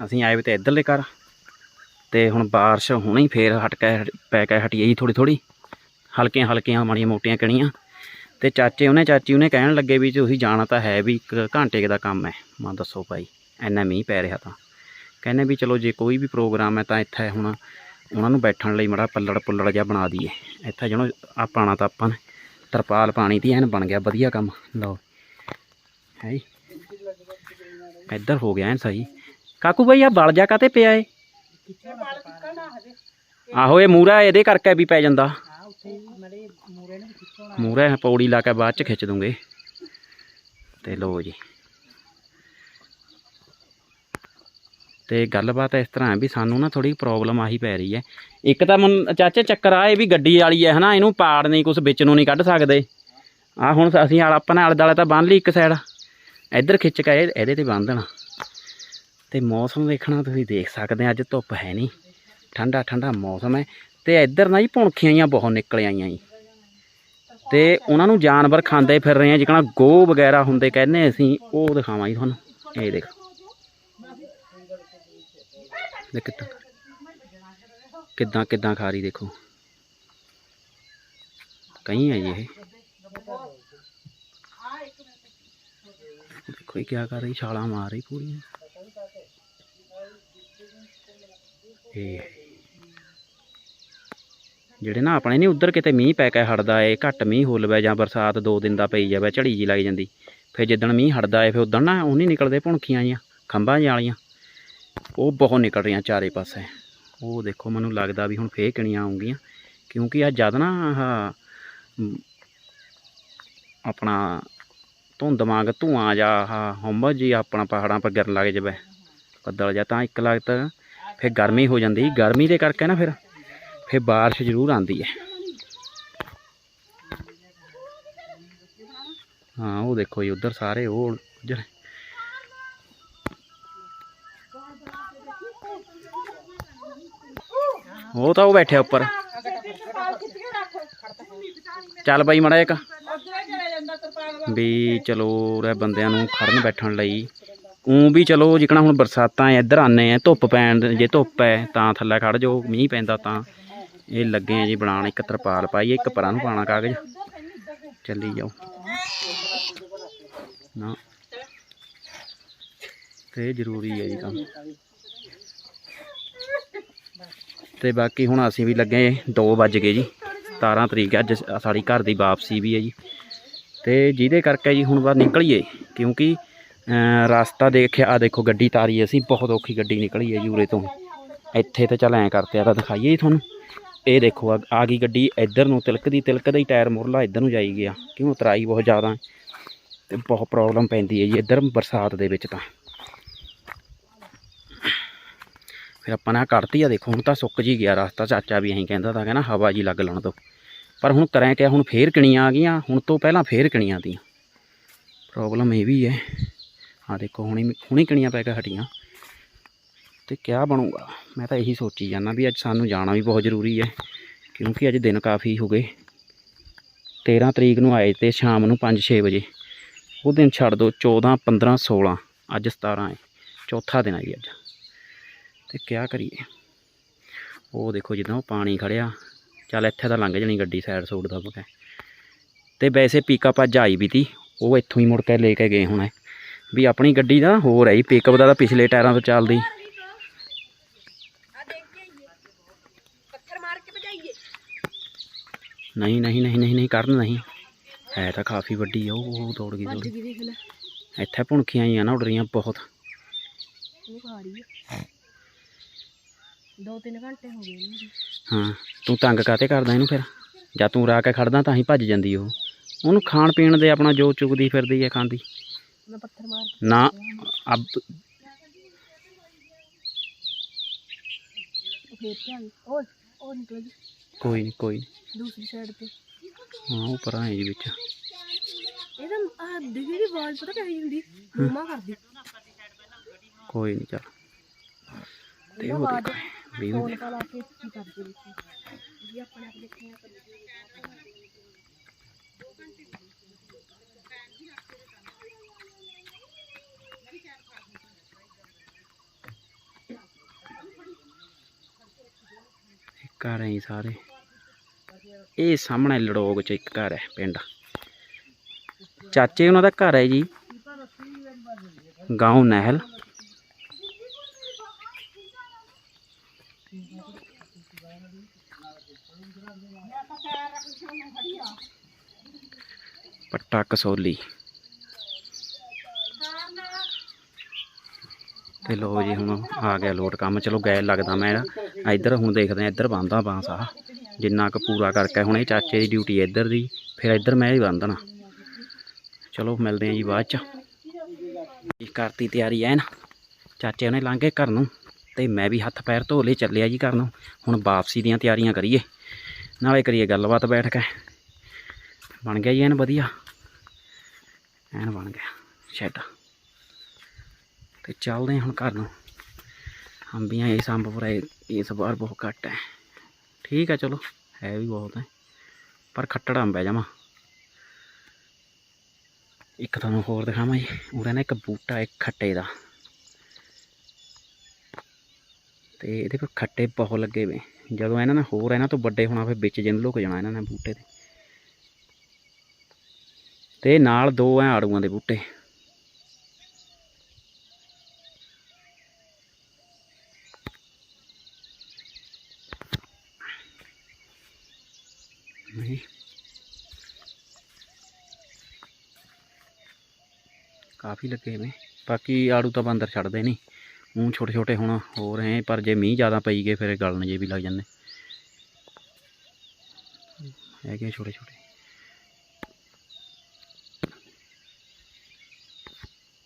ਅਸੀਂ ਆਏ ਵੀ ਤੇ ਇੱਧਰਲੇ ਘਰ। ਤੇ ਹੁਣ ਬਾਰਿਸ਼ ਹੁਣੇ ਹੀ ਫੇਰ ਹਟ ਕੇ ਹਟ- ਪੈ ਕੇ ਹਟੀ ਆਈ ਥੋੜੀ ਥੋੜੀ ਹਲਕੀਆਂ ਹਲਕੀਆਂ, ਮਾੜੀਆਂ ਮੋਟੀਆਂ ਕਣੀਆਂ। ਤੇ ਚਾਚੇ ਉਹਨੇ, ਚਾਚੀ ਉਹਨੇ ਕਹਿਣ ਲੱਗੇ ਵੀ ਤੁਸੀਂ ਜਾਣਾ ਤਾਂ ਹੈ ਵੀ ਇੱਕ ਘੰਟੇ ਦਾ ਕੰਮ ਹੈ। ਮੈਂ ਦੱਸੋ ਭਾਈ ਐਨਾ ਮੀਂਹ ਪੈ ਰਿਹਾ ਤਾਂ। ਕਹਿੰਦੇ ਵੀ ਚਲੋ ਜੇ ਕੋਈ ਵੀ ਪ੍ਰੋਗਰਾਮ ਹੈ ਤਾਂ ਇੱਥੇ ਹੁਣ ਉਹਨਾਂ ਨੂੰ ਬੈਠਣ ਲਈ ਮੜਾ ਪੱਲੜ ਪੁੱਲੜ ਜਿਹਾ ਬਣਾ ਦਈਏ। ਇੱਥੇ ਜਿਹਨੂੰ ਆ ਪਾਣਾ ਤਾਂ ਆਪਾਂ ਨੇ। ਤਰਪਾਲ ਪਾਣੀ ਦੀ ਐਨ ਬਣ ਗਿਆ, ਵਧੀਆ ਕੰਮ। ਲਓ। ਹੈ ਜੀ। ਇੱਧਰ ਹੋ ਗਿਆ ਐਨ ਸਹੀ। ਕਾਕੂ ਬਾਈ ਆ ਬਲ ਜਾ ਕਾਤੇ ਪਿਆ ਏ? ਆਹੋ, ਇਹ ਮੂਰਾ ਇਹਦੇ ਕਰਕੇ ਵੀ ਪੈ ਜਾਂਦਾ। ਮੂਰਾ ਪੌੜੀ ਲਾ ਕੇ ਬਾਅਦ ਚ ਖਿੱਚ ਦੂੰਗੇ। ਤੇ ਲੋ ਜੀ। ਤੇ ਗੱਲਬਾਤ ਇਸ ਤਰ੍ਹਾਂ ਹੈ ਵੀ ਸਾਨੂੰ ਨਾ ਥੋੜੀ ਪ੍ਰੋਬਲਮ ਆਹੀ ਪੈ ਰਹੀ ਹੈ। ਇੱਕ ਤਾਂ ਮਨ ਚਾਚੇ ਚੱਕਰ ਆ ਇਹ ਵੀ ਗੱਡੀ ਵਾਲੀ ਹੈ ਹਨਾ, ਇਹਨੂੰ ਪਾੜ ਨਹੀਂ ਕੁਝ ਵਿੱਚ ਨੂੰ ਨਹੀਂ ਕੱਢ ਸਕਦੇ। ਆ ਹੁਣ ਅਸੀਂ ਆਲ ਆਪਾਂ ਨੇ ਆਲੇ ਦੁਆਲੇ ਤਾਂ ਬੰਨ ਲਈ ਇੱਕ ਸਾਈਡ ਇੱਧਰ ਖਿੱਚ ਕੇ ਇਹ- ਇਹਦੇ ਤੇ ਬੰਨ ਦੇਣਾ। ਤੇ ਮੌਸਮ ਵੇਖਣਾ ਤੁਸੀਂ ਦੇਖ ਸਕਦੇ ਆ, ਅੱਜ ਧੁੱਪ ਹੈ ਨਹੀਂ। ਠੰਡਾ ਠੰਡਾ ਮੌਸਮ ਹੈ ਤੇ ਇੱਧਰ ਨਾ ਜੀ ਭੁਣਖੀਆਂ ਜਿਹੀਆਂ ਬਹੁਤ ਨਿਕਲ ਆਈਆਂ ਜੀ। ਤੇ ਉਹਨਾਂ ਨੂੰ ਜਾਨਵਰ ਖਾਂਦੇ ਫਿਰ ਰਹੇ ਆ, ਜਿਕਣਾ ਗੋ ਵਗੈਰਾ ਹੁੰਦੇ ਕਹਿੰਦੇ ਅਸੀਂ, ਉਹ ਦਿਖਾਵਾਂ ਜੀ ਤੁਹਾਨੂੰ। ਇਹ ਦੇਖ। ਦੇਖ ਕਿੱਦਾਂ? ਕਿੱਦਾਂ ਕਿੱਦਾਂ ਖਾ ਰਹੀ ਦੇਖੋ। ਕਈ ਹੈ ਇਹ। ਦੇਖੋ ਇਹ ਕੀ ਕਰ ਰਹੀ, ਛਾਲਾਂ ਮਾਰ ਰਹੀ ਪੂਰੀਆਂ। ਇਹ ਜਿਹੜੇ ਨਾ ਆਪਣੇ ਨਹੀਂ ਉਧਰ ਕਿਤੇ ਮੀਂਹ ਪੈ ਕੇ ਹਟਦਾ ਏ, ਘੱਟ ਮੀਂਹ ਹੋ ਲਵੇ ਜਾਂ ਬਰਸਾਤ ਦੋ ਦਿਨ ਦਾ ਪਈ ਜਾਵੇ, ਝੜੀ ਜੀ ਲੱਗ ਜਾਂਦੀ। ਫਿਰ ਜਿੱਦਣ ਮੀਂਹ ਹਟਦਾ ਏ, ਫਿਰ ਉਦਣ ਨਾ ਉਹ ਨਹੀਂ ਨਿਕਲਦੇ ਭੁਣਖੀਆਂ ਜੀਆਂ ਖੰਭਾਂ ਜਿਹੀਆਂ ਵਾਲੀਆਂ। ਉਹ ਬਹੁਤ ਨਿਕਲ ਰਹੀਆਂ ਚਾਰੇ ਪਾਸੇ। ਉਹ ਦੇਖੋ ਮੈਨੂੰ ਲੱਗਦਾ ਵੀ ਹੁਣ ਫੇਰ ਕਿਣੀਆਂ ਆਉਂਗੀਆਂ ਕਿਉਂਕਿ ਆ ਜਦ ਨਾ ਆਹ ਆਪਣਾ ਧੁੰਦ ਵਾਂਗ ਧੂਆਂ ਜਾਂ ਆਹ ਹੁੰਮਸ ਜੀ ਆਪਣਾ ਪਹਾੜਾਂ ਪਰ ਗਿਰਨ ਲੱਗ ਜਾਵੇ। ਬੱਦਲ ਜਾਂ ਤਾਂ ਇੱਕ ਲੱਗਤ ਫਿਰ ਗਰਮੀ ਹੋ ਜਾਂਦੀ ਗਰਮੀ ਦੇ ਕਰਕੇ ਨਾ ਫਿਰ ਫਿਰ ਬਾਰਿਸ਼ ਜ਼ਰੂਰ ਆਉਂਦੀ ਹੈ। ਹਾਂ, ਉਹ ਦੇਖੋ ਜੀ, ਉਧਰ ਸਾਰੇ, ਉਹ ਜਿਹੜੇ ਉਹ ਤਾਂ ਉਹ ਬੈਠਿਆ ਉੱਪਰ। ਚੱਲ ਬਾਈ ਮੜਾ ਇੱਕ। ਵੀ ਚਲੋ ਰਹਿ ਬੰਦਿਆਂ ਨੂੰ ਖੜਨ ਬੈਠਣ ਲਈ। ਉਂ ਵੀ ਚਲੋ ਜਿਕਣਾ ਹੁਣ ਬਰਸਾਤਾਂ ਐ, ਇੱਧਰ ਆਨੇ ਆ ਧੁੱਪ ਪੈਣ ਜੇ ਧੁੱਪ ਹੈ ਤਾਂ ਥੱਲੇ ਖੜ ਜਾਓ ਮੀਂਹ ਪੈਂਦਾ ਤਾਂ। ਇਹ ਲੱਗੇ ਆ ਜੀ ਬਣਾਉਣ ਇੱਕ ਤਰਪਾਲ ਪਾਈ ਇੱਕ ਪਰਾਂ ਨੂੰ ਪਾਣਾ ਕਾਗਜ਼। ਚੱਲੀ ਜਾਓ। ਨਾ। ਤੇ ਜ਼ਰੂਰੀ ਹੈ ਜੀ ਕੰਮ। ਤੇ ਬਾਕੀ ਹੁਣ ਅਸੀਂ ਵੀ ਲੱਗੇ 2 ਵੱਜ ਗਏ ਜੀ। 17 ਤਰੀਕ ਅੱਜ ਸਾਡੀ ਘਰ ਦੀ ਵਾਪਸੀ ਵੀ ਹੈ ਜੀ। ਤੇ ਜਿਹਦੇ ਕਰਕੇ ਜੀ ਹੁਣ ਬਾਹਰ ਨਿਕਲੀਏ ਕਿਉਂਕਿ ਰਸਤਾ ਦੇਖਿਆ ਆ ਦੇਖੋ ਗੱਡੀ ਤਾਰੀ ਅਸੀਂ, ਬਹੁਤ ਔਖੀ ਗੱਡੀ ਨਿਕਲੀ ਹੈ ਜੀ ਉਰੇ ਤੋਂ। ਇੱਥੇ ਤਾਂ ਚੱਲ ਐਂ ਕਰਤੇ ਆ ਤਾਂ ਦਿਖਾਈਏ ਜੀ ਤੁਹਾਨੂੰ। ਇਹ ਦੇਖੋ, ਆ- ਗਈ ਗੱਡੀ, ਇੱਧਰ ਨੂੰ ਤਿਲਕਦੀ, ਤਿਲਕਦਾ ਹੀ ਟਾਇਰ ਮੁਰਲਾ ਇੱਧਰ ਨੂੰ ਜਾਈ ਗਿਆ। ਕਿਉਂ ਉਤਰਾਈ ਬਹੁਤ ਜ਼ਿਆਦਾ। ਹੈ ਤੇ ਬਹੁਤ ਪ੍ਰੋਬਲਮ ਪੈਂਦੀ ਹੈ ਜੀ, ਇੱਧਰ ਬਰਸਾਤ ਦੇ ਵਿੱਚ ਤਾਂ। ਫਿਰ ਆਪਾਂ ਨਾ ਕੱਢਤੀ ਆ, ਦੇਖੋ, ਹੁਣ ਤਾਂ ਸੁੱਕ ਜੀ ਗਿਆ ਰਸਤਾ, ਚਾਚਾ ਵੀ ਐਂ ਕਹਿੰਦਾ ਤਾਂ, ਕਹਿੰਦਾ ਹਵਾ ਜੀ ਲੱਗ ਲੈਣ ਤੋਂ ਪਰ ਹੁਣ ਕਰਾਂ ਕਿ ਹੁਣ ਫੇਰ ਕਿਣੀਆਂ ਆ ਗਈਆਂ, ਹੁਣ ਤੋਂ ਪਹਿਲਾਂ ਫੇਰ ਕਿਣੀਆਂ ਤੀ ਪ੍ਰੋਬਲਮ ਇਹ ਵੀ ਹੈ। ਹਾਂ, ਦੇਖੋ, ਹੁਣੀ ਹੁਣੀ ਕਿਣੀਆਂ ਪੈ ਕੇ ਹਟੀਆਂ। ਤੇ ਕਿਆ ਬਣੂਗਾ? ਮੈਂ ਤਾਂ ਇਹੀ ਸੋਚੀ ਜਾਂਦਾ ਵੀ ਅੱਜ ਸਾਨੂੰ ਜਾਣਾ ਵੀ ਬਹੁਤ ਜ਼ਰੂਰੀ ਹੈ, ਕਿਉਂਕਿ ਅੱਜ ਦਿਨ ਕਾਫੀ ਹੋ ਗਏ। 13 ਤਰੀਕ ਨੂੰ ਆਏ ਤੇ ਸ਼ਾਮ ਨੂੰ 5-6 ਵਜੇ। ਉਹ ਦਿਨ ਛੱਡ ਦਿਓ 14 15 16 ਅੱਜ 17 ਹੈ ਚੌਥਾ ਦਿਨ ਹੈ ਜੀ ਅੱਜ। ਤੇ ਕਿਆ ਕਰੀਏ? ਉਹ ਦੇਖੋ, ਜਿੱਦਾਂ ਉਹ ਪਾਣੀ ਖੜਿਆ, ਚੱਲ ਇੱਥੇ ਤਾਂ ਲੰਘ ਜਣੀ ਗੱਡੀ ਸਾਈਡ ਸੂਟ ਦਾ ਬੁਕੇ ਤੇ ਵੈਸੇ ਪੀਕਅਪ ਅੱਜ ਆਈ ਵੀ ਤੀ, ਉਹ ਇੱਥੋਂ ਹੀ ਮੁੜ ਕੇ ਲੈ ਕੇ ਗਏ ਹੁਣ ਵੀ ਆਪਣੀ ਗੱਡੀ ਦਾ ਹੋਰ ਹੈ ਜੀ ਪਿਕਅਪ ਦਾ ਤਾਂ ਪਿਛਲੇ ਟਾਇਰਾਂ ਤੋਂ ਚੱਲਦੀ। ਨਹੀਂ ਨਹੀਂ ਨਹੀਂ ਨਹੀਂ ਨਹੀਂ ਕਰਨ ਨਹੀਂ। ਹੈ ਤਾਂ ਕਾਫੀ ਵੱਡੀ ਆ ਉਹ ਦੌੜ ਗਈ ਦੌੜ ਇੱਥੇ ਭੁਣਖੀਆਂ ਹੀ ਆ ਨਾ ਉੱਡ ਰਹੀਆਂ ਬਹੁਤ ਰਹੀ ਦੋ ਤਿੰਨ ਘੰਟੇ ਹੋ ਗਏ। ਹਾਂ ਤੂੰ ਤੰਗ ਕਾਤੇ ਕਰਦਾ ਇਹਨੂੰ ਫਿਰ? ਜਾਂ ਤੂੰ ਰਾ ਕੇ ਖੜਦਾ ਤਾਂ ਹੀ ਭੱਜ ਜਾਂਦੀ ਉਹ। ਉਹਨੂੰ ਖਾਣ ਪੀਣ ਦੇ ਆਪਣਾ ਜੋ ਚੁਗਦੀ ਫਿਰਦੀ ਹੈ ਖਾਂਦੀ। ਮੈਂ ਪੱਥਰ ਮਾਰ ਕੇ ਨਾ ਅਬ ਉਹ ਫੇਰ ਕੇ ਆ ਗਈ ਉਹ ਉਹ ਨਿਕਲ ਗਈ ਕੋਈ ਨਹੀਂ ਕੋਈ ਨੀ। ਦੂਸਰੀ ਸਾਈਡ ਤੇ ਹਾਂ ਉਹ ਪਰਾਂ ਹੈ ਜੀ ਵਿੱਚ ਇਹਦਾ ਆ ਦਿਖੀ ਦੀ ਆਵਾਜ਼ ਪਤਾ ਕਿਹੋ ਜਿਹੀ ਹੁੰਦੀ ਮੂਮਾ ਕਰਦੀ ਕੋਈ ਨਹੀਂ ਚੱਲ ਤੇ ਉਹ ਆਵਾਜ਼ ਦੇਖੋ ਵੀ ਉਹ ਫੋਨ ਕਾਲ ਆ ਕੇ ਕੀ ਕਰਦੇ ਦੇਖੀ ਜੀ ਆਪਣੇ ਆਪ ਦੇਖਿਆ ਇੱਕ ਘਰ ਹੈ ਜੀ ਸਾਰੇ। ਇਹ ਸਾਹਮਣੇ ਲੜੋਗ ਚ ਇੱਕ ਘਰ ਹੈ ਪਿੰਡ। ਚਾਚੇ ਉਹਨਾਂ ਦਾ ਘਰ ਹੈ ਜੀ। ਗਾਉਂ ਨਹਿਲ। ਪੱਟਾ ਕਸੋਲੀ। ਤੇ ਲੋ ਜੀ, ਹੁਣ ਆ ਗਿਆ ਲੋਟ ਕੰਮ। ਚਲੋ ਗਏ ਲੱਗਦਾ ਮੈਂ ਇਹਦਾ। ਇੱਧਰ ਹੁਣ ਦੇਖਦੇ ਆ ਇੱਧਰ ਬੰਦਾ ਬਾਂਸ ਆ। ਜਿੰਨਾ ਕੁ ਪੂਰਾ ਕਰਕੇ ਹੁਣ ਇਹ ਚਾਚੇ ਦੀ ਡਿਊਟੀ ਇੱਧਰ ਦੀ, ਫਿਰ ਇੱਧਰ ਮੈਂ ਹੀ ਬੰਦਣਾ ਚਲੋ ਮਿਲਦੇ ਆ ਜੀ ਬਾਅਦ ਚ। ਜੀ, ਕਰਤੀ ਤਿਆਰੀ ਐਨ। ਚਾਚੇ ਉਹਨੇ ਲੰਘ ਘਰ ਨੂੰ, ਤੇ ਮੈਂ ਵੀ ਹੱਥ ਪੈਰ ਧੋ ਲਏ, ਚੱਲਿਆ ਜੀ ਘਰ ਨੂੰ। ਹੁਣ ਵਾਪਸੀ ਦੀਆਂ ਤਿਆਰੀਆਂ ਕਰੀਏ। ਨਾਲੇ ਕਰੀਏ ਗੱਲਬਾਤ ਬੈਠ ਕੇ। ਬਣ ਗਿਆ ਜੀ ਐਨ ਵਧੀਆ। ਐਨ ਬਣ ਗਿਆ। ਸ਼ੈੱਡ। ਤੇ ਚੱਲਦੇ ਹਾਂ ਹੁਣ ਘਰ ਨੂੰ। ਅੰਬੀਆਂ ਇਸ ਅੰਬ ਅੰਬਪੁਰਾ ਇਸ ਵਾਰ ਬਹੁਤ ਘੱਟ ਹੈ। ਠੀਕ ਹੈ, ਚਲੋ, ਹੈ ਵੀ ਬਹੁਤ ਹੈ। ਪਰ ਖੱਟੜ ਅੰਬ ਹੈ ਜਮਾ। ਇੱਕ ਤੁਹਾਨੂੰ ਹੋਰ ਦਿਖਾਵਾਂ ਜੀ। ਉਹਦਾ ਨਾ ਇੱਕ ਬੂਟਾ, ਇੱਕ ਖੱਟੇ ਦਾ। ਤੇ ਇਹਦੇ ਪਰ ਖੱਟੇ ਬਹੁਤ ਲੱਗੇ ਵੇ। ਜਦੋਂ ਇਹਨਾਂ ਨੇ ਹੋਰ ਇਹਨਾਂ ਤੋਂ ਵੱਡੇ ਹੋਣਾ, ਫਿਰ ਵਿੱਚ ਜਿੰਨ ਲੁਕ ਜਾਣਾ ਇਹਨਾਂ ਨੇ ਬੂਟੇ ਦੇ ਤੇ ਨਾਲ ਦੋ ਐ ਆੜੂਆਂ ਦੇ ਬੂਟੇ ਨਹੀਂ ਕਾਫੀ ਲੱਗੇ ਨੇ। ਬਾਕੀ ਆੜੂ ਤਾਂ ਬਾਂਦਰ ਛੱਡਦੇ ਨਹੀਂ ਮੂੰਹ ਛੋਟੇ ਛੋਟੇ ਹੁਣ ਹੋ ਰਹੇ ਪਰ ਜੇ ਮੀਂਹ ਜ਼ਿਆਦਾ ਪਈ ਗਏ, ਫਿਰ ਇਹ ਗਲਣ ਜੇ ਵੀ ਲੱਗ ਜਾਂਦੇ। ਹੈਗੇ ਛੋਟੇ ਛੋਟੇ।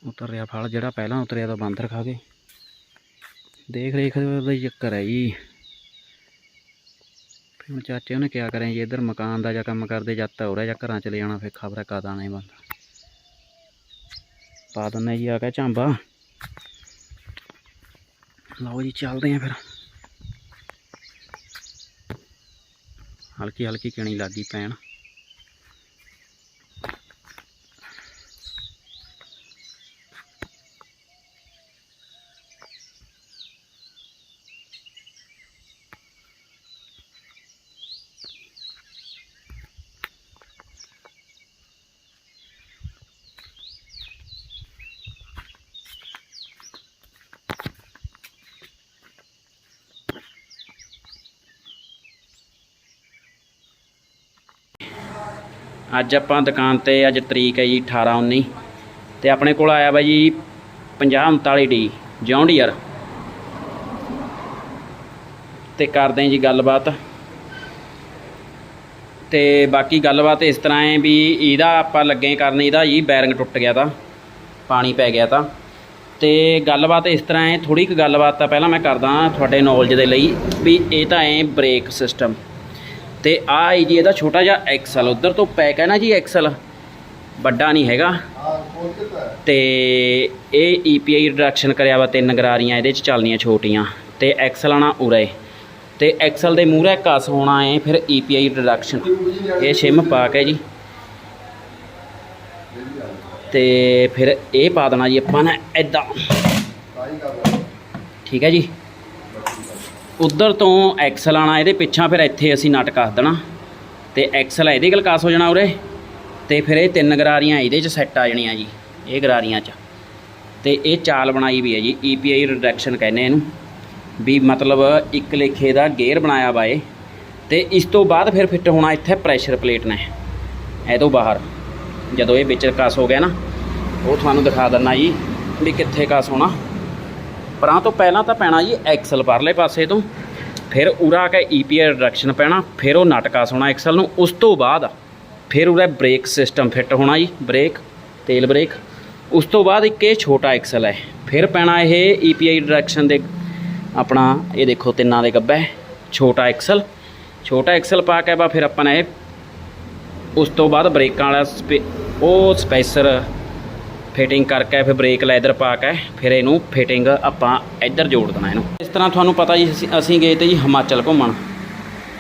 ਉਤਰ ਰਿਹਾ ਫਲ ਜਿਹੜਾ ਪਹਿਲਾਂ ਉਤਰਿਆ ਤਾਂ ਬਾਂਦਰ ਖਾ ਗਏ। ਦੇਖ ਰੇਖ ਦਾ ਚੱਕਰ ਹੈ ਜੀ। ਫਿਰ ਹੁਣ ਚਾਚੇ ਉਹਨੇ ਕਿਆ ਕਰਿਆ, ਜੀ ਇੱਧਰ ਮਕਾਨ ਦਾ ਜਾਂ ਕੰਮ ਕਰਦੇ, ਜਦ ਤਾਂ ਹੋ ਰਿਹਾ ਜਾਂ ਘਰਾਂ ਚਲੇ ਜਾਣਾ ਫਿਰ ਖਬਰ ਕਾਦਾ ਨਹੀਂ ਬੰਦਾ ਪਾ ਦਿੰਦੇ ਜੀ ਆ ਗਿਆ ਝਾਂਬਾ। ਲਓ ਜੀ, ਚੱਲਦੇ ਆਂ ਫਿਰ। ਹਲਕੀ ਹਲਕੀ ਕਿਣੀ ਲੱਗੀ ਪੈਣ ਅੱਜ ਆਪਾਂ ਦੁਕਾਨ ਤੇ ਅੱਜ ਤਰੀਕ ਹੈ ਜੀ 18 19 ਤੇ ਆਪਣੇ ਕੋਲ ਆਇਆ ਵਾ ਜੀ 50 39 ਡੀ ਜੌਂਡੀਅਰ ਤੇ ਕਰਦੇ ਹਾਂ ਜੀ ਗੱਲਬਾਤ। ਤੇ ਬਾਕੀ ਗੱਲਬਾਤ ਇਸ ਤਰ੍ਹਾਂ ਹੈ ਵੀ ਇਹਦਾ ਆਪਾਂ ਲੱਗੇ ਕਰਨ, ਇਹਦਾ ਜੀ ਬੈਰਿੰਗ ਟੁੱਟ ਗਿਆ ਤਾਂ, ਪਾਣੀ ਪੈ ਗਿਆ ਤਾਂ। ਤੇ ਗੱਲਬਾਤ ਇਸ ਤਰ੍ਹਾਂ ਹੈ ਥੋੜੀ ਕੁ ਗੱਲਬਾਤ ਤਾਂ ਪਹਿਲਾਂ ਮੈਂ ਕਰਦਾ ਤੁਹਾਡੇ ਨੌਲੇਜ ਦੇ ਲਈ ਵੀ ਇਹ ਤਾਂ ਐ ਬ੍ਰੇਕ ਸਿਸਟਮ ਤੇ ਆ ਹੈ ਜੀ ਇਹਦਾ ਛੋਟਾ ਜਿਹਾ ਐਕਸਲ ਉਧਰ ਤੋਂ ਪੈਕ ਹੈ ਨਾ ਜੀ ਐਕਸਲ ਵੱਡਾ ਨਹੀਂ ਹੈਗਾ। ਤੇ ਇਹ ਈਪੀਆਈ ਰਿਡਕਸ਼ਨ ਕਰਿਆ ਵਾ ਤਿੰਨ ਗਰਾਰੀਆਂ, ਇਹਦੇ ਚ ਚੱਲਣੀਆਂ ਛੋਟੀਆਂ, ਤੇ ਐਕਸਲ ਆਣਾ ਉਰੇ। ਤੇ ਐਕਸਲ ਦੇ ਮੂਹਰੇ ਕਸ ਹੋਣਾ ਹੈ ਫਿਰ ਈਪੀਆਈ ਰਿਡਕਸ਼ਨ ਇਹ ਸਿਮ ਪਾਕ ਹੈ ਜੀ। ਤੇ ਫਿਰ ਇਹ ਪਾ ਦੇਣਾ ਜੀ ਆਪਾਂ ਨੇ ਐਦਾਂ ਠੀਕ ਹੈ ਜੀ? ਉਧਰ ਤੋਂ ਐਕਸਲ ਆਣਾ ਇਹਦੇ ਪਿੱਛਾ ਫਿਰ ਇੱਥੇ ਅਸੀਂ ਨਟ ਕੱਸ ਦੇਣਾ। ਤੇ ਐਕਸਲ ਇਹਦੇ ਕੋਲ ਕਾਸ ਹੋ ਜਾਣਾ ਉਰੇ। ਤੇ ਫਿਰ ਇਹ ਤਿੰਨ ਗਰਾਰੀਆਂ ਇਹਦੇ 'ਚ ਸੈੱਟ ਆ ਜਾਣੀਆਂ ਜੀ, ਇਹ ਗਰਾਰੀਆਂ 'ਚ। ਤੇ ਇਹ ਚਾਲ ਬਣਾਈ ਵੀ ਹੈ ਜੀ EPI ਰਿਡਕਸ਼ਨ ਕਹਿੰਦੇ ਇਹਨੂੰ। ਵੀ ਮਤਲਬ ਇੱਕ ਲੇਖੇ ਦਾ ਗੇਅਰ ਬਣਾਇਆ ਵਾ ਇਹ। ਤੇ ਇਸ ਤੋਂ ਬਾਅਦ ਫਿਰ ਫਿੱਟ ਹੋਣਾ ਇੱਥੇ ਪ੍ਰੈਸ਼ਰ ਪਲੇਟ ਨੇ ਇਹ ਤੋਂ ਬਾਹਰ। ਜਦੋਂ ਇਹ ਵਿੱਚ ਕਸ ਹੋ ਗਿਆ ਨਾ, ਉਹ ਤੁਹਾਨੂੰ ਦਿਖਾ ਦਿੰਨਾ ਜੀ ਵੀ ਕਿੱਥੇ ਕਸ ਹੋਣਾ। ਪਰਾਂ ਤੋਂ ਪਹਿਲਾਂ ਤਾਂ ਪੈਣਾ ਜੀ ਐਕਸਲ ਪਰਲੇ ਪਾਸੇ ਤੋਂ, ਫਿਰ ਉਰਾ ਕੇ EPI ਡਾਇਰੈਕਸ਼ਨ ਪੈਣਾ, ਫਿਰ ਉਹ ਨਟਕਾ ਸੋਣਾ ਐਕਸਲ ਨੂੰ, ਉਸ ਤੋਂ ਬਾਅਦ ਫਿਰ ਉਹਦਾ ਬ੍ਰੇਕ ਸਿਸਟਮ ਫਿੱਟ ਹੋਣਾ ਜੀ ਬ੍ਰੇਕ ਤੇਲ ਬ੍ਰੇਕ ਉਸ ਤੋਂ ਬਾਅਦ ਇੱਕ ਇਹ ਛੋਟਾ ਐਕਸਲ ਹੈ, ਫਿਰ ਪੈਣਾ ਇਹ EPI ਡਾਇਰੈਕਸ਼ਨ ਦੇ ਆਪਣਾ, ਇਹ ਦੇਖੋ ਤਿੰਨਾਂ ਦੇ ਗੱਬੇ, ਛੋਟਾ ਐਕਸਲ ਛੋਟਾ ਐਕਸਲ ਪਾ ਕੇ ਬਾ ਫਿਰ ਆਪਾਂ ਨੇ ਉਸ ਤੋਂ ਬਾਅਦ ਬ੍ਰੇਕਾਂ ਵਾਲਾ ਸਪੇ- ਉਹ ਸਪੈਸਰ ਫਿਟਿੰਗ ਕਰਕੇ ਫਿਰ ਬ੍ਰੇਕ ਲੈਦਰ ਪਾ ਕੇ ਫਿਰ ਇਹਨੂੰ ਫਿਟਿੰਗ ਆਪਾਂ ਇੱਧਰ ਜੋੜ ਦੇਣਾ ਇਹਨੂੰ। ਇਸ ਤਰ੍ਹਾਂ ਤੁਹਾਨੂੰ ਪਤਾ ਜੀ, ਅਸੀਂ- ਅਸੀਂ ਗਏ ਤੇ ਜੀ ਹਿਮਾਚਲ ਘੁੰਮਣ।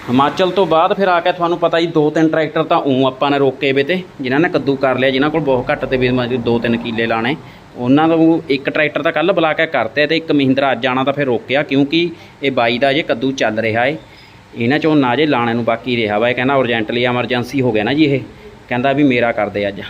ਹਿਮਾਚਲ ਤੋਂ ਬਾਅਦ ਫਿਰ ਆ ਕੇ ਤੁਹਾਨੂੰ ਪਤਾ ਜੀ, ਦੋ ਤਿੰਨ ਟਰੈਕਟਰ ਤਾਂ ਉਂ ਆਪਾਂ ਨੇ ਰੋਕੇ ਵੇ ਤੇ, ਜਿਨ੍ਹਾਂ ਨੇ ਕੱਦੂ ਕਰ ਲਿਆ, ਜਿਨ੍ਹਾਂ ਕੋਲ ਬਹੁਤ ਘੱਟ ਤੇ ਵੀ ਦੋ ਤਿੰਨ ਕਿੱਲੇ ਲਾਣੇ। ਉਹਨਾਂ ਨੂੰ ਇੱਕ ਟਰੈਕਟਰ ਤਾਂ ਕੱਲ ਬੁਲਾ ਕੇ ਕਰਤੇ ਤੇ ਇੱਕ ਮਹਿੰਦਰਾ ਅੱਜ ਆਣਾ ਤਾਂ ਫਿਰ ਰੋਕਿਆ, ਕਿਉਂਕਿ ਇਹ ਬਾਈ ਦਾ ਜੇ ਕੱਦੂ ਚੱਲ ਰਿਹਾ ਏ। ਇਹਨਾਂ ਚੋਂ ਨਾ ਜੇ ਲਾਣੇ ਨੂੰ ਬਾਕੀ ਰਿਹਾ ਵਾ, ਇਹ ਕਹਿੰਦਾ urgently ਐਮਰਜੈਂਸੀ ਹੋ ਗਿਆ ਨਾ ਜੀ ਇਹ। ਕਹਿੰਦਾ ਵੀ ਮੇਰਾ ਕਰਦੇ ਅੱਜ।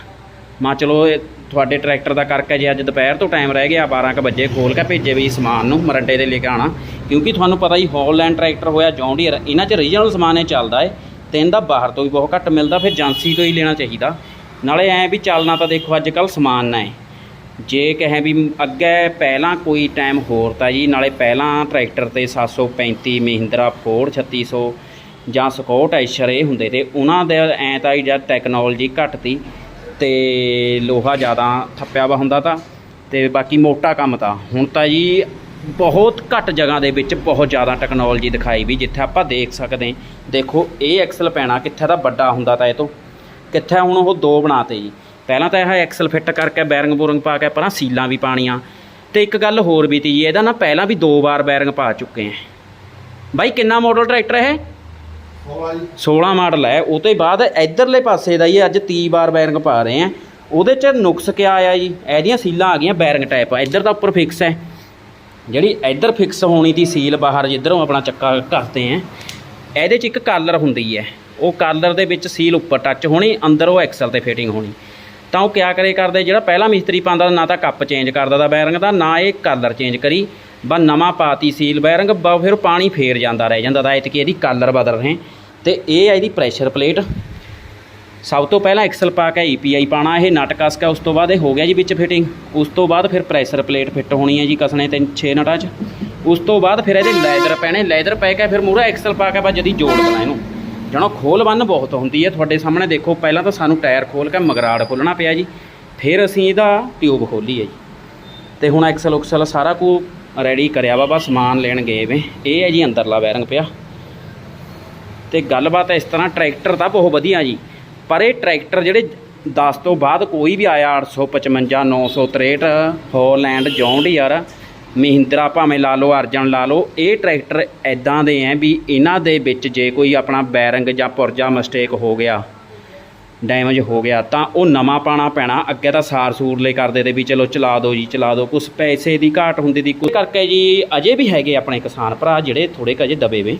ਮਾ ਚਲੋ ਇਹ ਤੁਹਾਡੇ ਟਰੈਕਟਰ ਦਾ ਕਰਕੇ ਜੇ ਅੱਜ ਦੁਪਹਿਰ ਤੋਂ ਟਾਈਮ ਰਹਿ ਗਿਆ 12 ਕੁ ਵਜੇ ਖੋਲ ਕੇ ਭੇਜੇ ਵੀ ਸਮਾਨ ਨੂੰ ਮਰੰਡੇ ਦੇ ਲੈ ਕੇ ਆਣਾ ਕਿਉਂਕਿ ਤੁਹਾਨੂੰ ਪਤਾ ਹੀ ਹੌਲੈਂਡ ਟਰੈਕਟਰ ਹੋਇਆ ਜੌਂਡੀਅਰ ਇਹਨਾਂ 'ਚ ਰੀਜਨਲ ਸਮਾਨ ਇਹ ਚੱਲਦਾ ਏ। ਤੇ ਇਹਦਾ ਬਾਹਰ ਤੋਂ ਵੀ ਬਹੁਤ ਘੱਟ ਮਿਲਦਾ, ਫਿਰ ਏਜੰਸੀ ਤੋਂ ਹੀ ਲੈਣਾ ਚਾਹੀਦਾ। ਨਾਲੇ ਐ ਵੀ ਚੱਲਣਾ ਤਾਂ ਦੇਖੋ ਅੱਜ ਕੱਲ ਸਮਾਨ ਨਾ ਹੈ ਜੇ ਕਹੇ ਵੀ ਅੱਗੇ ਪਹਿਲਾਂ ਕੋਈ ਟਾਈਮ ਹੋਰ ਤਾਂ ਜੀ, ਨਾਲੇ ਪਹਿਲਾਂ ਟਰੈਕਟਰ ਤੇ 735 ਮਹਿੰਦਰਾ ਫੋਰਡ 3600 ਜਾਂ ਸਕੋਟ ਐਸ਼ਰ ਇਹ ਹੁੰਦੇ ਤੇ ਉਹਨਾਂ ਦੇ ਐ ਤਾਂ ਜੀ ਜਦ ਟੈਕਨੋਲੋਜੀ ਘੱਟ ਤੀ ਤੇ ਲੋਹਾ ਜ਼ਿਆਦਾ ਥੱਪਿਆ ਵਾ ਹੁੰਦਾ ਤਾਂ, ਤੇ ਬਾਕੀ ਮੋਟਾ ਕੰਮ ਤਾਂ। ਹੁਣ ਤਾਂ ਜੀ ਬਹੁਤ ਘੱਟ ਜਗ੍ਹਾ ਦੇ ਵਿੱਚ ਬਹੁਤ ਜ਼ਿਆਦਾ ਟੈਕਨੋਲੋਜੀ ਦਿਖਾਈ ਵੀ, ਜਿੱਥੇ ਆਪਾਂ ਦੇਖ ਸਕਦੇ ਦੇਖੋ, ਇਹ ਐਕਸਲ ਪੈਣਾ ਕਿੱਥੇ ਦਾ ਵੱਡਾ ਹੁੰਦਾ ਤਾਂ ਇਹ ਤੋਂ। ਕਿੱਥੇ ਹੁਣ ਉਹ ਦੋ ਬਣਾਤੇ ਜੀ। ਪਹਿਲਾਂ ਤਾਂ ਇਹ ਐਕਸਲ ਫਿੱਟ ਕਰਕੇ ਬੈਰਿੰਗ ਬੋਰਿੰਗ ਪਾ ਕੇ ਪਰਾਂ ਸੀਲਾਂ ਵੀ ਪਾਣੀਆਂ ਤੇ ਇੱਕ ਗੱਲ ਹੋਰ ਵੀ ਤੀ ਜੀ, ਇਹਦਾ ਨਾ ਪਹਿਲਾਂ ਵੀ ਦੋ ਵਾਰ ਬੈਰਿੰਗ ਪਾ ਚੁੱਕੇ ਆ ਬਾਈ, ਕਿੰਨਾ ਮਾਡਲ ਟਰੈਕਟਰ ਹੈ 16 ਮਾਡਲ ਹੈ, ਉਹ ਤੋਂ ਬਾਅਦ ਇਧਰਲੇ ਪਾਸੇ ਦਾ ਜੀ ਅੱਜ 30 ਵਾਰ ਬੈਰਿੰਗ ਪਾ ਰਹੇ ਆ ਉਹਦੇ ਚ ਨੁਕਸ ਕਿਆ ਆਇਆ ਜੀ? ਇਹਦੀਆਂ ਸੀਲਾਂ ਆ ਗਈਆਂ, ਬੈਰਿੰਗ ਟਾਈਪ ਇੱਧਰ ਤਾਂ ਉੱਪਰ ਫਿਕਸ ਹੈ। ਜਿਹੜੀ ਇੱਧਰ ਫਿਕਸ ਹੋਣੀ ਦੀ ਸੀਲ ਬਾਹਰ ਜਿੱਧਰੋਂ ਆਪਣਾ ਚੱਕਾ ਕਰਦੇ ਆ ਇਹਦੇ ਚ ਇੱਕ ਕਾਲਰ ਹੁੰਦੀ ਹੈ। ਉਹ ਕਾਲਰ ਦੇ ਵਿੱਚ ਸੀਲ ਉੱਪਰ ਟੱਚ ਹੋਣੀ, ਅੰਦਰ ਉਹ ਐਕਸਲ ਤੇ ਫਿਟਿੰਗ ਹੋਣੀ। ਤਾਂ ਉਹ ਕਿਆ ਕਰੇ ਕਰਦੇ, ਜਿਹੜਾ ਪਹਿਲਾ ਮਿਸਤਰੀ ਪਾਉਂਦਾ, ਨਾ ਤਾਂ ਕੱਪ ਚੇਂਜ ਕਰਦਾ ਦਾ ਬੈਰਿੰਗ ਦਾ, ਨਾ ਇਹ ਕਾਲਰ ਚੇਂਜ ਕਰੀ ਬਾ ਨਵਾਂ ਪਾਤੀ ਸੀਲ ਬੈਰਿੰਗ ਬਾ ਫਿਰ ਪਾਣੀ ਫੇਰ ਜਾਂਦਾ, ਰਹਿ ਜਾਂਦਾ ਦਾ ਇਤਕੀ ਇਹਦੀ ਕਾਲਰ ਬਦਲ ਰਹੇ ਤੇ ਇਹ ਹੈ ਇਹਦੀ ਪ੍ਰੈਸ਼ਰ ਪਲੇਟ ਸਭ ਤੋਂ ਪਹਿਲਾਂ ਐਕਸਲ ਪਾ ਕੇ EPI ਪਾਣਾ ਇਹ ਨਟ ਕਸ ਕੇ ਉਸ ਤੋਂ ਬਾਅਦ ਇਹ ਹੋ ਗਿਆ ਜੀ ਵਿੱਚ ਫਿਟਿੰਗ ਉਸ ਤੋਂ ਬਾਅਦ ਫਿਰ ਪ੍ਰੈਸ਼ਰ ਪਲੇਟ ਫਿੱਟ ਹੋਣੀ ਹੈ ਜੀ ਕਸਣੇ ਤਿੰਨ 6 ਨਟਾਂ 'ਚ। ਉਸ ਤੋਂ ਬਾਅਦ ਫਿਰ ਇਹਦੇ ਲੈਦਰ ਪੈਣੇ ਲੈਦਰ ਪੈ ਕੇ ਫਿਰ ਮੂਹਰਾ ਐਕਸਲ ਪਾ ਕੇ ਬਾ ਜਦੀ ਜੋੜ ਦੇਣਾ ਇਹਨੂੰ। ਜਣੋ ਖੋਲ ਬੰਨ ਬਹੁਤ ਹੁੰਦੀ ਹੈ ਤੁਹਾਡੇ ਸਾਹਮਣੇ ਦੇਖੋ, ਪਹਿਲਾਂ ਤਾਂ ਸਾਨੂੰ ਟਾਇਰ ਖੋਲ ਕੇ ਮਗਰਾੜ ਖੋਲਣਾ ਪਿਆ ਜੀ। ਫਿਰ ਅਸੀਂ ਇਹਦਾ ਟਿਊਬ ਖੋਲੀ ਹੈ ਜੀ। ਤੇ ਹੁਣ ਐਕਸਲ ਉਕਸਲ ਸਾਰਾ ਕੁ ਰੈਡੀ ਕਰਿਆ ਵਾ, ਬਸ ਸਮਾਨ ਲੈਣ ਗਏ ਵੇ। ਇਹ ਹੈ ਜੀ ਅੰਦਰਲਾ ਬੈਰਿੰਗ ਪਿਆ। ਤੇ ਗੱਲਬਾਤ ਇਸ ਤਰ੍ਹਾਂ ਟਰੈਕਟਰ ਤਾਂ ਬਹੁਤ ਵਧੀਆ ਜੀ। ਪਰ ਇਹ ਟਰੈਕਟਰ ਜਿਹੜੇ 10 ਤੋਂ ਬਾਅਦ ਕੋਈ ਵੀ ਆਇਆ 855 963 ਹੋਲੈਂਡ ਜੌਂਡੀਅਰ ਮਹਿੰਦਰਾ ਭਾਵੇਂ ਲਾ ਲਓ, ਅਰਜਨ ਲਾ ਲਓ, ਇਹ ਟਰੈਕਟਰ ਐਦਾਂ ਦੇ ਆ ਵੀ ਇਹਨਾਂ ਦੇ ਵਿੱਚ ਜੇ ਕੋਈ ਆਪਣਾ ਬੈਰਿੰਗ ਜਾਂ ਪੁਰਜਾ ਮਿਸਟੇਕ ਹੋ ਗਿਆ ਡੈਮੇਜ ਹੋ ਗਿਆ, ਤਾਂ ਉਹ ਨਵਾਂ ਪਾਣਾ ਪੈਣਾ। ਅੱਗੇ ਤਾਂ ਸਾਰ ਸੂਰਲੇ ਕਰਦੇ ਤੇ ਵੀ ਚਲੋ ਚਲਾ ਦਿਓ ਜੀ, ਚਲਾ ਦਿਓ। ਕੁਛ ਪੈਸੇ ਦੀ ਘਾਟ ਹੁੰਦੀ ਦੀ ਕੋਈ ਕਰਕੇ ਜੀ, ਅਜੇ ਵੀ ਹੈਗੇ ਆਪਣੇ ਕਿਸਾਨ ਭਰਾ ਜਿਹੜੇ ਥੋੜੇ ਕੁ ਅਜੇ ਦਬੇ ਵੇ।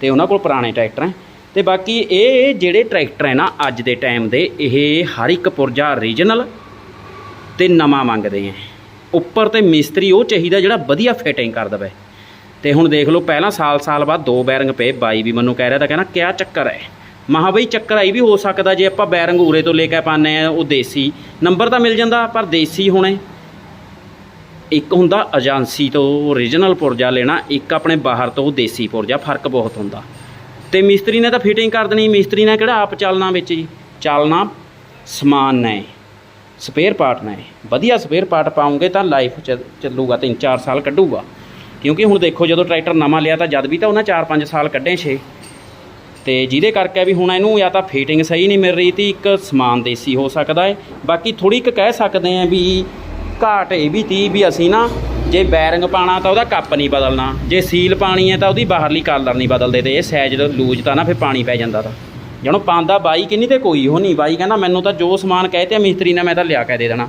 ਤੇ ਉਹਨਾਂ ਕੋਲ ਪੁਰਾਣੇ ਟਰੈਕਟਰ ਹੈ। ਤੇ ਬਾਕੀ ਇਹ ਜਿਹੜੇ ਟਰੈਕਟਰ ਹੈ ਨਾ, ਅੱਜ ਦੇ ਟਾਈਮ ਦੇ, ਇਹ ਹਰ ਇੱਕ ਪੁਰਜਾ ਰੀਜਨਲ ਤੇ ਨਵਾਂ ਮੰਗਦੇ ਆ ਉੱਪਰ ਤੇ ਮਿਸਤਰੀ ਉਹ ਚਾਹੀਦਾ ਜਿਹੜਾ ਵਧੀਆ ਫਿਟਿੰਗ ਕਰ ਦਵੇ। ਤੇ ਹੁਣ ਦੇਖ ਲਓ, ਪਹਿਲਾਂ ਸਾਲ ਸਾਲ ਬਾਅਦ ਦੋ ਬੈਰਿੰਗ ਪਏ, ਬਾਈ ਵੀ ਮੈਨੂੰ ਕਹਿ ਰਿਹਾ ਤਾਂ ਕਹਿੰਦਾ, ਕਿਆ ਚੱਕਰ ਹੈ? ਮਹਾ ਬਈ ਚੱਕਰ ਆਈ ਵੀ ਹੋ ਸਕਦਾ ਜੇ ਆਪਾਂ ਬੈਰਿੰਗ ਉਰੇ ਤੋਂ ਲੈ ਕੇ ਪਾਉਂਦੇ ਆ ਉਹ ਦੇਸੀ ਨੰਬਰ ਤਾਂ ਮਿਲ ਜਾਂਦਾ, ਪਰ ਦੇਸੀ ਹੋਣੇ। ਇੱਕ ਹੁੰਦਾ ਏਜੰਸੀ ਤੋਂ ਓਰੀਜਨਲ ਪੁਰਜਾ ਲੈਣਾ, ਇੱਕ ਆਪਣੇ ਬਾਹਰ ਤੋਂ ਦੇਸੀ ਪੁਰਜਾ, ਫ਼ਰਕ ਬਹੁਤ ਹੁੰਦਾ। ਤੇ ਮਿਸਤਰੀ ਨੇ ਤਾਂ ਫਿਟਿੰਗ ਕਰ ਦੇਣੀ, ਮਿਸਤਰੀ ਨੇ ਕਿਹੜਾ ਆਪ ਚੱਲਣਾ ਵਿੱਚ ਜੀ? ਚੱਲਣਾ ਸਮਾਨ ਨੇ ਸਪੇਅਰ ਪਾਰਟ ਨੇ। ਵਧੀਆ ਸਪੇਅਰ ਪਾਰਟ ਪਾਉਂਗੇ ਤਾਂ ਲਾਈਫ ਚੱਲੂਗਾ 3-4 ਸਾਲ ਕੱਢੂਗਾ। ਕਿਉਂਕਿ ਹੁਣ ਦੇਖੋ, ਜਦੋਂ ਟਰੈਕਟਰ ਨਵਾਂ ਲਿਆ ਤਾਂ ਜਦ ਵੀ ਤਾਂ ਉਹਨਾਂ 4-5 ਸਾਲ ਕੱਢੇ 6 ਤੇ ਜਿਹਦੇ ਕਰਕੇ ਵੀ ਹੁਣ ਇਹਨੂੰ ਜਾਂ ਤਾਂ ਫਿਟਿੰਗ ਸਹੀ ਨਹੀਂ ਮਿਲ ਰਹੀ ਤੀ, ਇੱਕ ਸਮਾਨ ਦੇਸੀ ਹੋ ਸਕਦਾ ਹੈ। ਬਾਕੀ ਥੋੜੀ ਇੱਕ ਕਹਿ ਸਕਦੇ ਆ ਵੀ ਘਾਟ ਇਹ ਵੀ ਤੀ ਵੀ ਅਸੀਂ ਨਾ ਜੇ ਬੈਰਿੰਗ ਪਾਣਾ ਤਾਂ ਉਹਦਾ ਕੱਪ ਨਹੀਂ ਬਦਲਣਾ, ਜੇ ਸੀਲ ਪਾਣੀ ਹੈ ਤਾਂ ਉਹਦੀ ਬਾਹਰਲੀ ਕਾਲਰ ਨਹੀਂ ਬਦਲਦੇ ਤੇ ਇਹ ਸਾਈਜ਼ ਲੂਜ ਤਾਂ ਨਾ ਫਿਰ ਪਾਣੀ ਪੈ ਜਾਂਦਾ ਤਾਂ। ਜਦੋਂ ਪਾਉਂਦਾ ਬਾਈ ਕਿੰਨੀ ਤੇ ਕੋਈ ਉਹ ਨਹੀਂ, ਬਾਈ ਕਹਿੰਦਾ ਮੈਨੂੰ ਤਾਂ ਜੋ ਸਮਾਨ ਕਹੇ ਤੇ ਮਿਸਤਰੀ ਨੇ ਮੈਂ ਤਾਂ ਲਿਆ ਕੇ ਦੇ ਦੇਣਾ।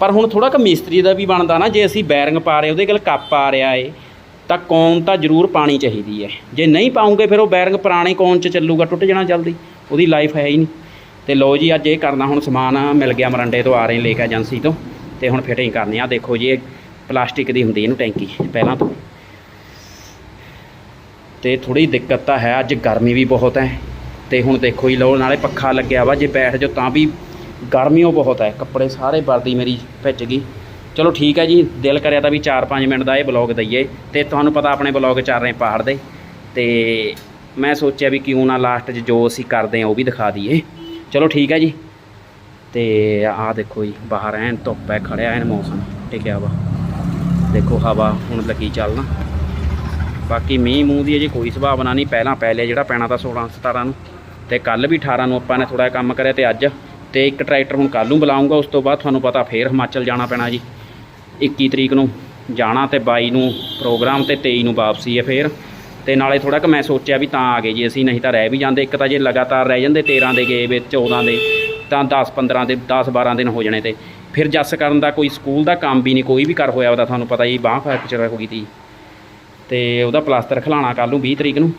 ਪਰ ਹੁਣ ਥੋੜਾ ਕੁ ਮਿਸਤਰੀ ਦਾ ਵੀ ਬਣਦਾ ਨਾ, ਜੇ ਅਸੀਂ ਬੈਰਿੰਗ ਪਾ ਰਹੇ, ਉਹਦੇ ਕੋਲ ਕੱਪ ਆ ਰਿਹਾ ਏ, ਤਾਂ ਕੌਣ ਤਾਂ ਜ਼ਰੂਰ ਪਾਣੀ ਚਾਹੀਦੀ ਹੈ। ਜੇ ਨਹੀਂ ਪਾਉਂਗੇ ਫਿਰ ਉਹ ਬੈਰਿੰਗ ਪੁਰਾਣੇ ਕੌਣ ਚ ਚੱਲੂਗਾ, ਟੁੱਟ ਜਾਣਾ ਜਲਦੀ, ਉਹਦੀ ਲਾਈਫ ਹੈ ਹੀ ਨਹੀਂ। ਤੇ ਲੋ ਜੀ, ਅੱਜ ਇਹ ਕਰਨਾ ਹੁਣ ਸਮਾਨ, ਮਿਲ ਗਿਆ ਮਰੰਡੇ ਤੋਂ ਆ ਰਹੇ ਲੈ ਏਜੰਸੀ ਤੋਂ। ਤੇ ਹੁਣ ਫਿਟਿੰਗ ਕਰਨੀ ਆ ਦੇਖੋ ਜੀ, ਇਹ ਪਲਾਸਟਿਕ ਦੀ ਹੁੰਦੀ ਇਹਨੂੰ ਟੈਂਕੀ, ਪਹਿਲਾਂ ਤੋਂ। ਤੇ ਥੋੜੀ ਦਿੱਕਤ ਤਾਂ ਹੈ, ਅੱਜ ਗਰਮੀ ਵੀ ਬਹੁਤ ਹੈ। ਤੇ ਹੁਣ ਦੇਖੋ ਜੀ ਲੋ ਨਾਲੇ ਪੱਖਾ ਲੱਗਿਆ ਵਾ, ਜੇ ਬੈਠ ਜਾਓ ਤਾਂ ਵੀ ਗਰਮੀਓ ਬਹੁਤ ਹੈ। ਕੱਪੜੇ ਸਾਰੇ ਵਰਦੀ ਮੇਰੀ ਭਿੱਜ ਗਈ। ਚਲੋ ਠੀਕ ਹੈ ਜੀ, ਦਿਲ ਕਰਿਆ ਤਾਂ ਵੀ 4-5 ਮਿੰਟ ਦਾ ਇਹ ਬਲੌਗ ਦਈਏ। ਤੇ ਤੁਹਾਨੂੰ ਪਤਾ ਆਪਣੇ ਬਲੌਗ ਚੱਲ ਰਹੇ ਪਹਾੜ ਦੇ। ਤੇ ਮੈਂ ਸੋਚਿਆ ਵੀ ਕਿਉਂ ਨਾ ਲਾਸਟ 'ਚ ਜੋ ਅਸੀਂ ਕਰਦੇ ਆ ਉਹ ਵੀ ਦਿਖਾ ਦਈਏ। ਚਲੋ ਠੀਕ ਹੈ ਜੀ। ਤੇ ਆਹ ਦੇਖੋ ਜੀ, ਬਾਹਰ ਐਨ ਧੁੱਪ ਹੈ ਖੜਿਆ ਐਨ ਮੌਸਮ, ਟਿਕਿਆ ਵਾ। ਦੇਖੋ ਹਵਾ ਹੁਣ ਲੱਗੀ ਚੱਲਣਾ। ਬਾਕੀ ਮੀਂਹ ਮੂੰਹ ਦੀ ਅਜੇ ਕੋਈ ਸੰਭਾਵਨਾ ਨਹੀਂ, ਪਹਿਲਾਂ ਪੈ ਲਿਆ ਜਿਹੜਾ ਪੈਣਾ ਤਾਂ 16 17 ਨੂੰ। ਤੇ ਕੱਲ ਵੀ 18 ਨੂੰ ਆਪਾਂ ਨੇ ਥੋੜਾ ਕੰਮ ਕਰਿਆ ਤੇ ਅੱਜ। ਤੇ ਇੱਕ ਟਰੈਕਟਰ ਹੁਣ ਕੱਲ ਨੂੰ ਬੁਲਾਉਂਗਾ ਉਸ ਤੋਂ ਬਾਅਦ ਤੁਹਾਨੂੰ ਪਤਾ ਫੇਰ ਹਿਮਾਚਲ ਜਾਣਾ ਪੈਣਾ ਜੀ। 21 ਤਰੀਕ ਨੂੰ ਜਾਣਾ ਤੇ 22 ਨੂੰ ਪ੍ਰੋਗਰਾਮ ਤੇ 23 ਨੂੰ ਵਾਪਸੀ ਹੈ ਫੇਰ। ਤੇ ਨਾਲੇ ਥੋੜਾ ਕਿ ਮੈਂ ਸੋਚਿਆ ਵੀ ਤਾਂ ਆ ਗਏ ਜੀ ਅਸੀਂ, ਨਹੀਂ ਤਾਂ ਰਹਿ ਵੀ ਜਾਂਦੇ। ਇੱਕ ਤਾਂ ਜੇ ਲਗਾਤਾਰ ਰਹਿ ਜਾਂਦੇ 13 ਦੇ ਗਏ ਵਿੱਚ 14 ਦੇ। ਤਾਂ 10 15 ਦੇ 10 12 ਦਿਨ ਹੋ ਜਾਣੇ ਤੇ। ਫਿਰ ਜੱਸ ਕਰਨ ਦਾ ਕੋਈ ਸਕੂਲ ਦਾ ਕੰਮ ਵੀ ਨਹੀਂ, ਕੋਈ ਵੀ ਕਰ ਹੋਇਆ ਉਹਦਾ, ਤੁਹਾਨੂੰ ਪਤਾ ਜੀ ਬਾਂਹ ਫੈਕਚਰ ਹੋ ਗਈ ਤੀ ਤੇ ਉਹਦਾ ਪਲਾਸਟਰ ਖਲਾਣਾ ਕੱਲ ਨੂੰ 20 ਤਰੀਕ ਨੂੰ।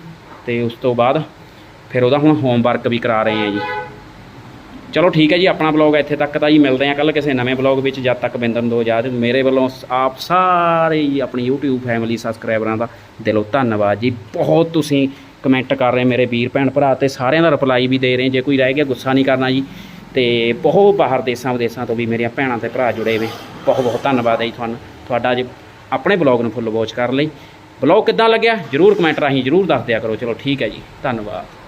ਤੇ ਉਸ ਤੋਂ ਬਾਅਦ ਫਿਰ ਉਹਦਾ ਹੁਣ ਹੋਮਵਰਕ ਵੀ ਕਰਾ ਰਹੇ ਆ ਜੀ। ਚਲੋ ਠੀਕ ਹੈ ਜੀ, ਆਪਣਾ ਬਲੌਗ ਇੱਥੇ ਤੱਕ ਤਾਂ ਜੀ, ਮਿਲਦੇ ਆ ਕੱਲ ਕਿਸੇ ਨਵੇਂ ਬਲੌਗ ਵਿੱਚ। ਜਦ ਤੱਕ ਬਿੰਦਰ ਦੋ ਯਾਦ, ਮੇਰੇ ਵੱਲੋਂ ਆਪ ਸਾਰੇ ਹੀ ਆਪਣੀ YouTube ਫੈਮਿਲੀ ਸਬਸਕ੍ਰਾਈਬਰਾਂ ਦਾ ਦਿਲੋਂ ਧੰਨਵਾਦ ਜੀ। ਬਹੁਤ ਤੁਸੀਂ ਕਮੈਂਟ ਕਰ ਰਹੇ ਮੇਰੇ ਵੀਰ ਭੈਣ ਭਰਾ ਤੇ ਸਾਰਿਆਂ ਦਾ ਰਿਪਲਾਈ ਵੀ ਦੇ ਰਹੇ ਜੇ ਕੋਈ ਰਹਿ ਗਿਆ, ਗੁੱਸਾ ਨਹੀਂ ਕਰਨਾ ਜੀ। ਤੇ ਬਹੁਤ ਬਾਹਰ ਦੇਸ਼ਾਂ ਵਿਦੇਸ਼ਾਂ ਤੋਂ ਵੀ ਮੇਰੀਆਂ ਭੈਣਾਂ ਤੇ ਭਰਾ ਜੁੜੇ ਹੋਏ ਬਹੁਤ ਬਹੁਤ ਧੰਨਵਾਦ ਹੈ ਜੀ ਤੁਹਾਨੂੰ। ਤੁਹਾਡਾ ਜੀ ਆਪਣੇ ਬਲੌਗ ਨੂੰ ਫੁੱਲ ਵਾਚ ਕਰਨ ਲਈ। ਬਲੌਗ ਕਿੱਦਾਂ ਲੱਗਿਆ? ਜਰੂਰ ਕਮੈਂਟ ਰਾਹੀਂ ਜਰੂਰ ਦੱਸ ਦਿਆ ਕਰੋ। ਚਲੋ ਠੀਕ ਹੈ ਜੀ। ਧੰਨਵਾਦ।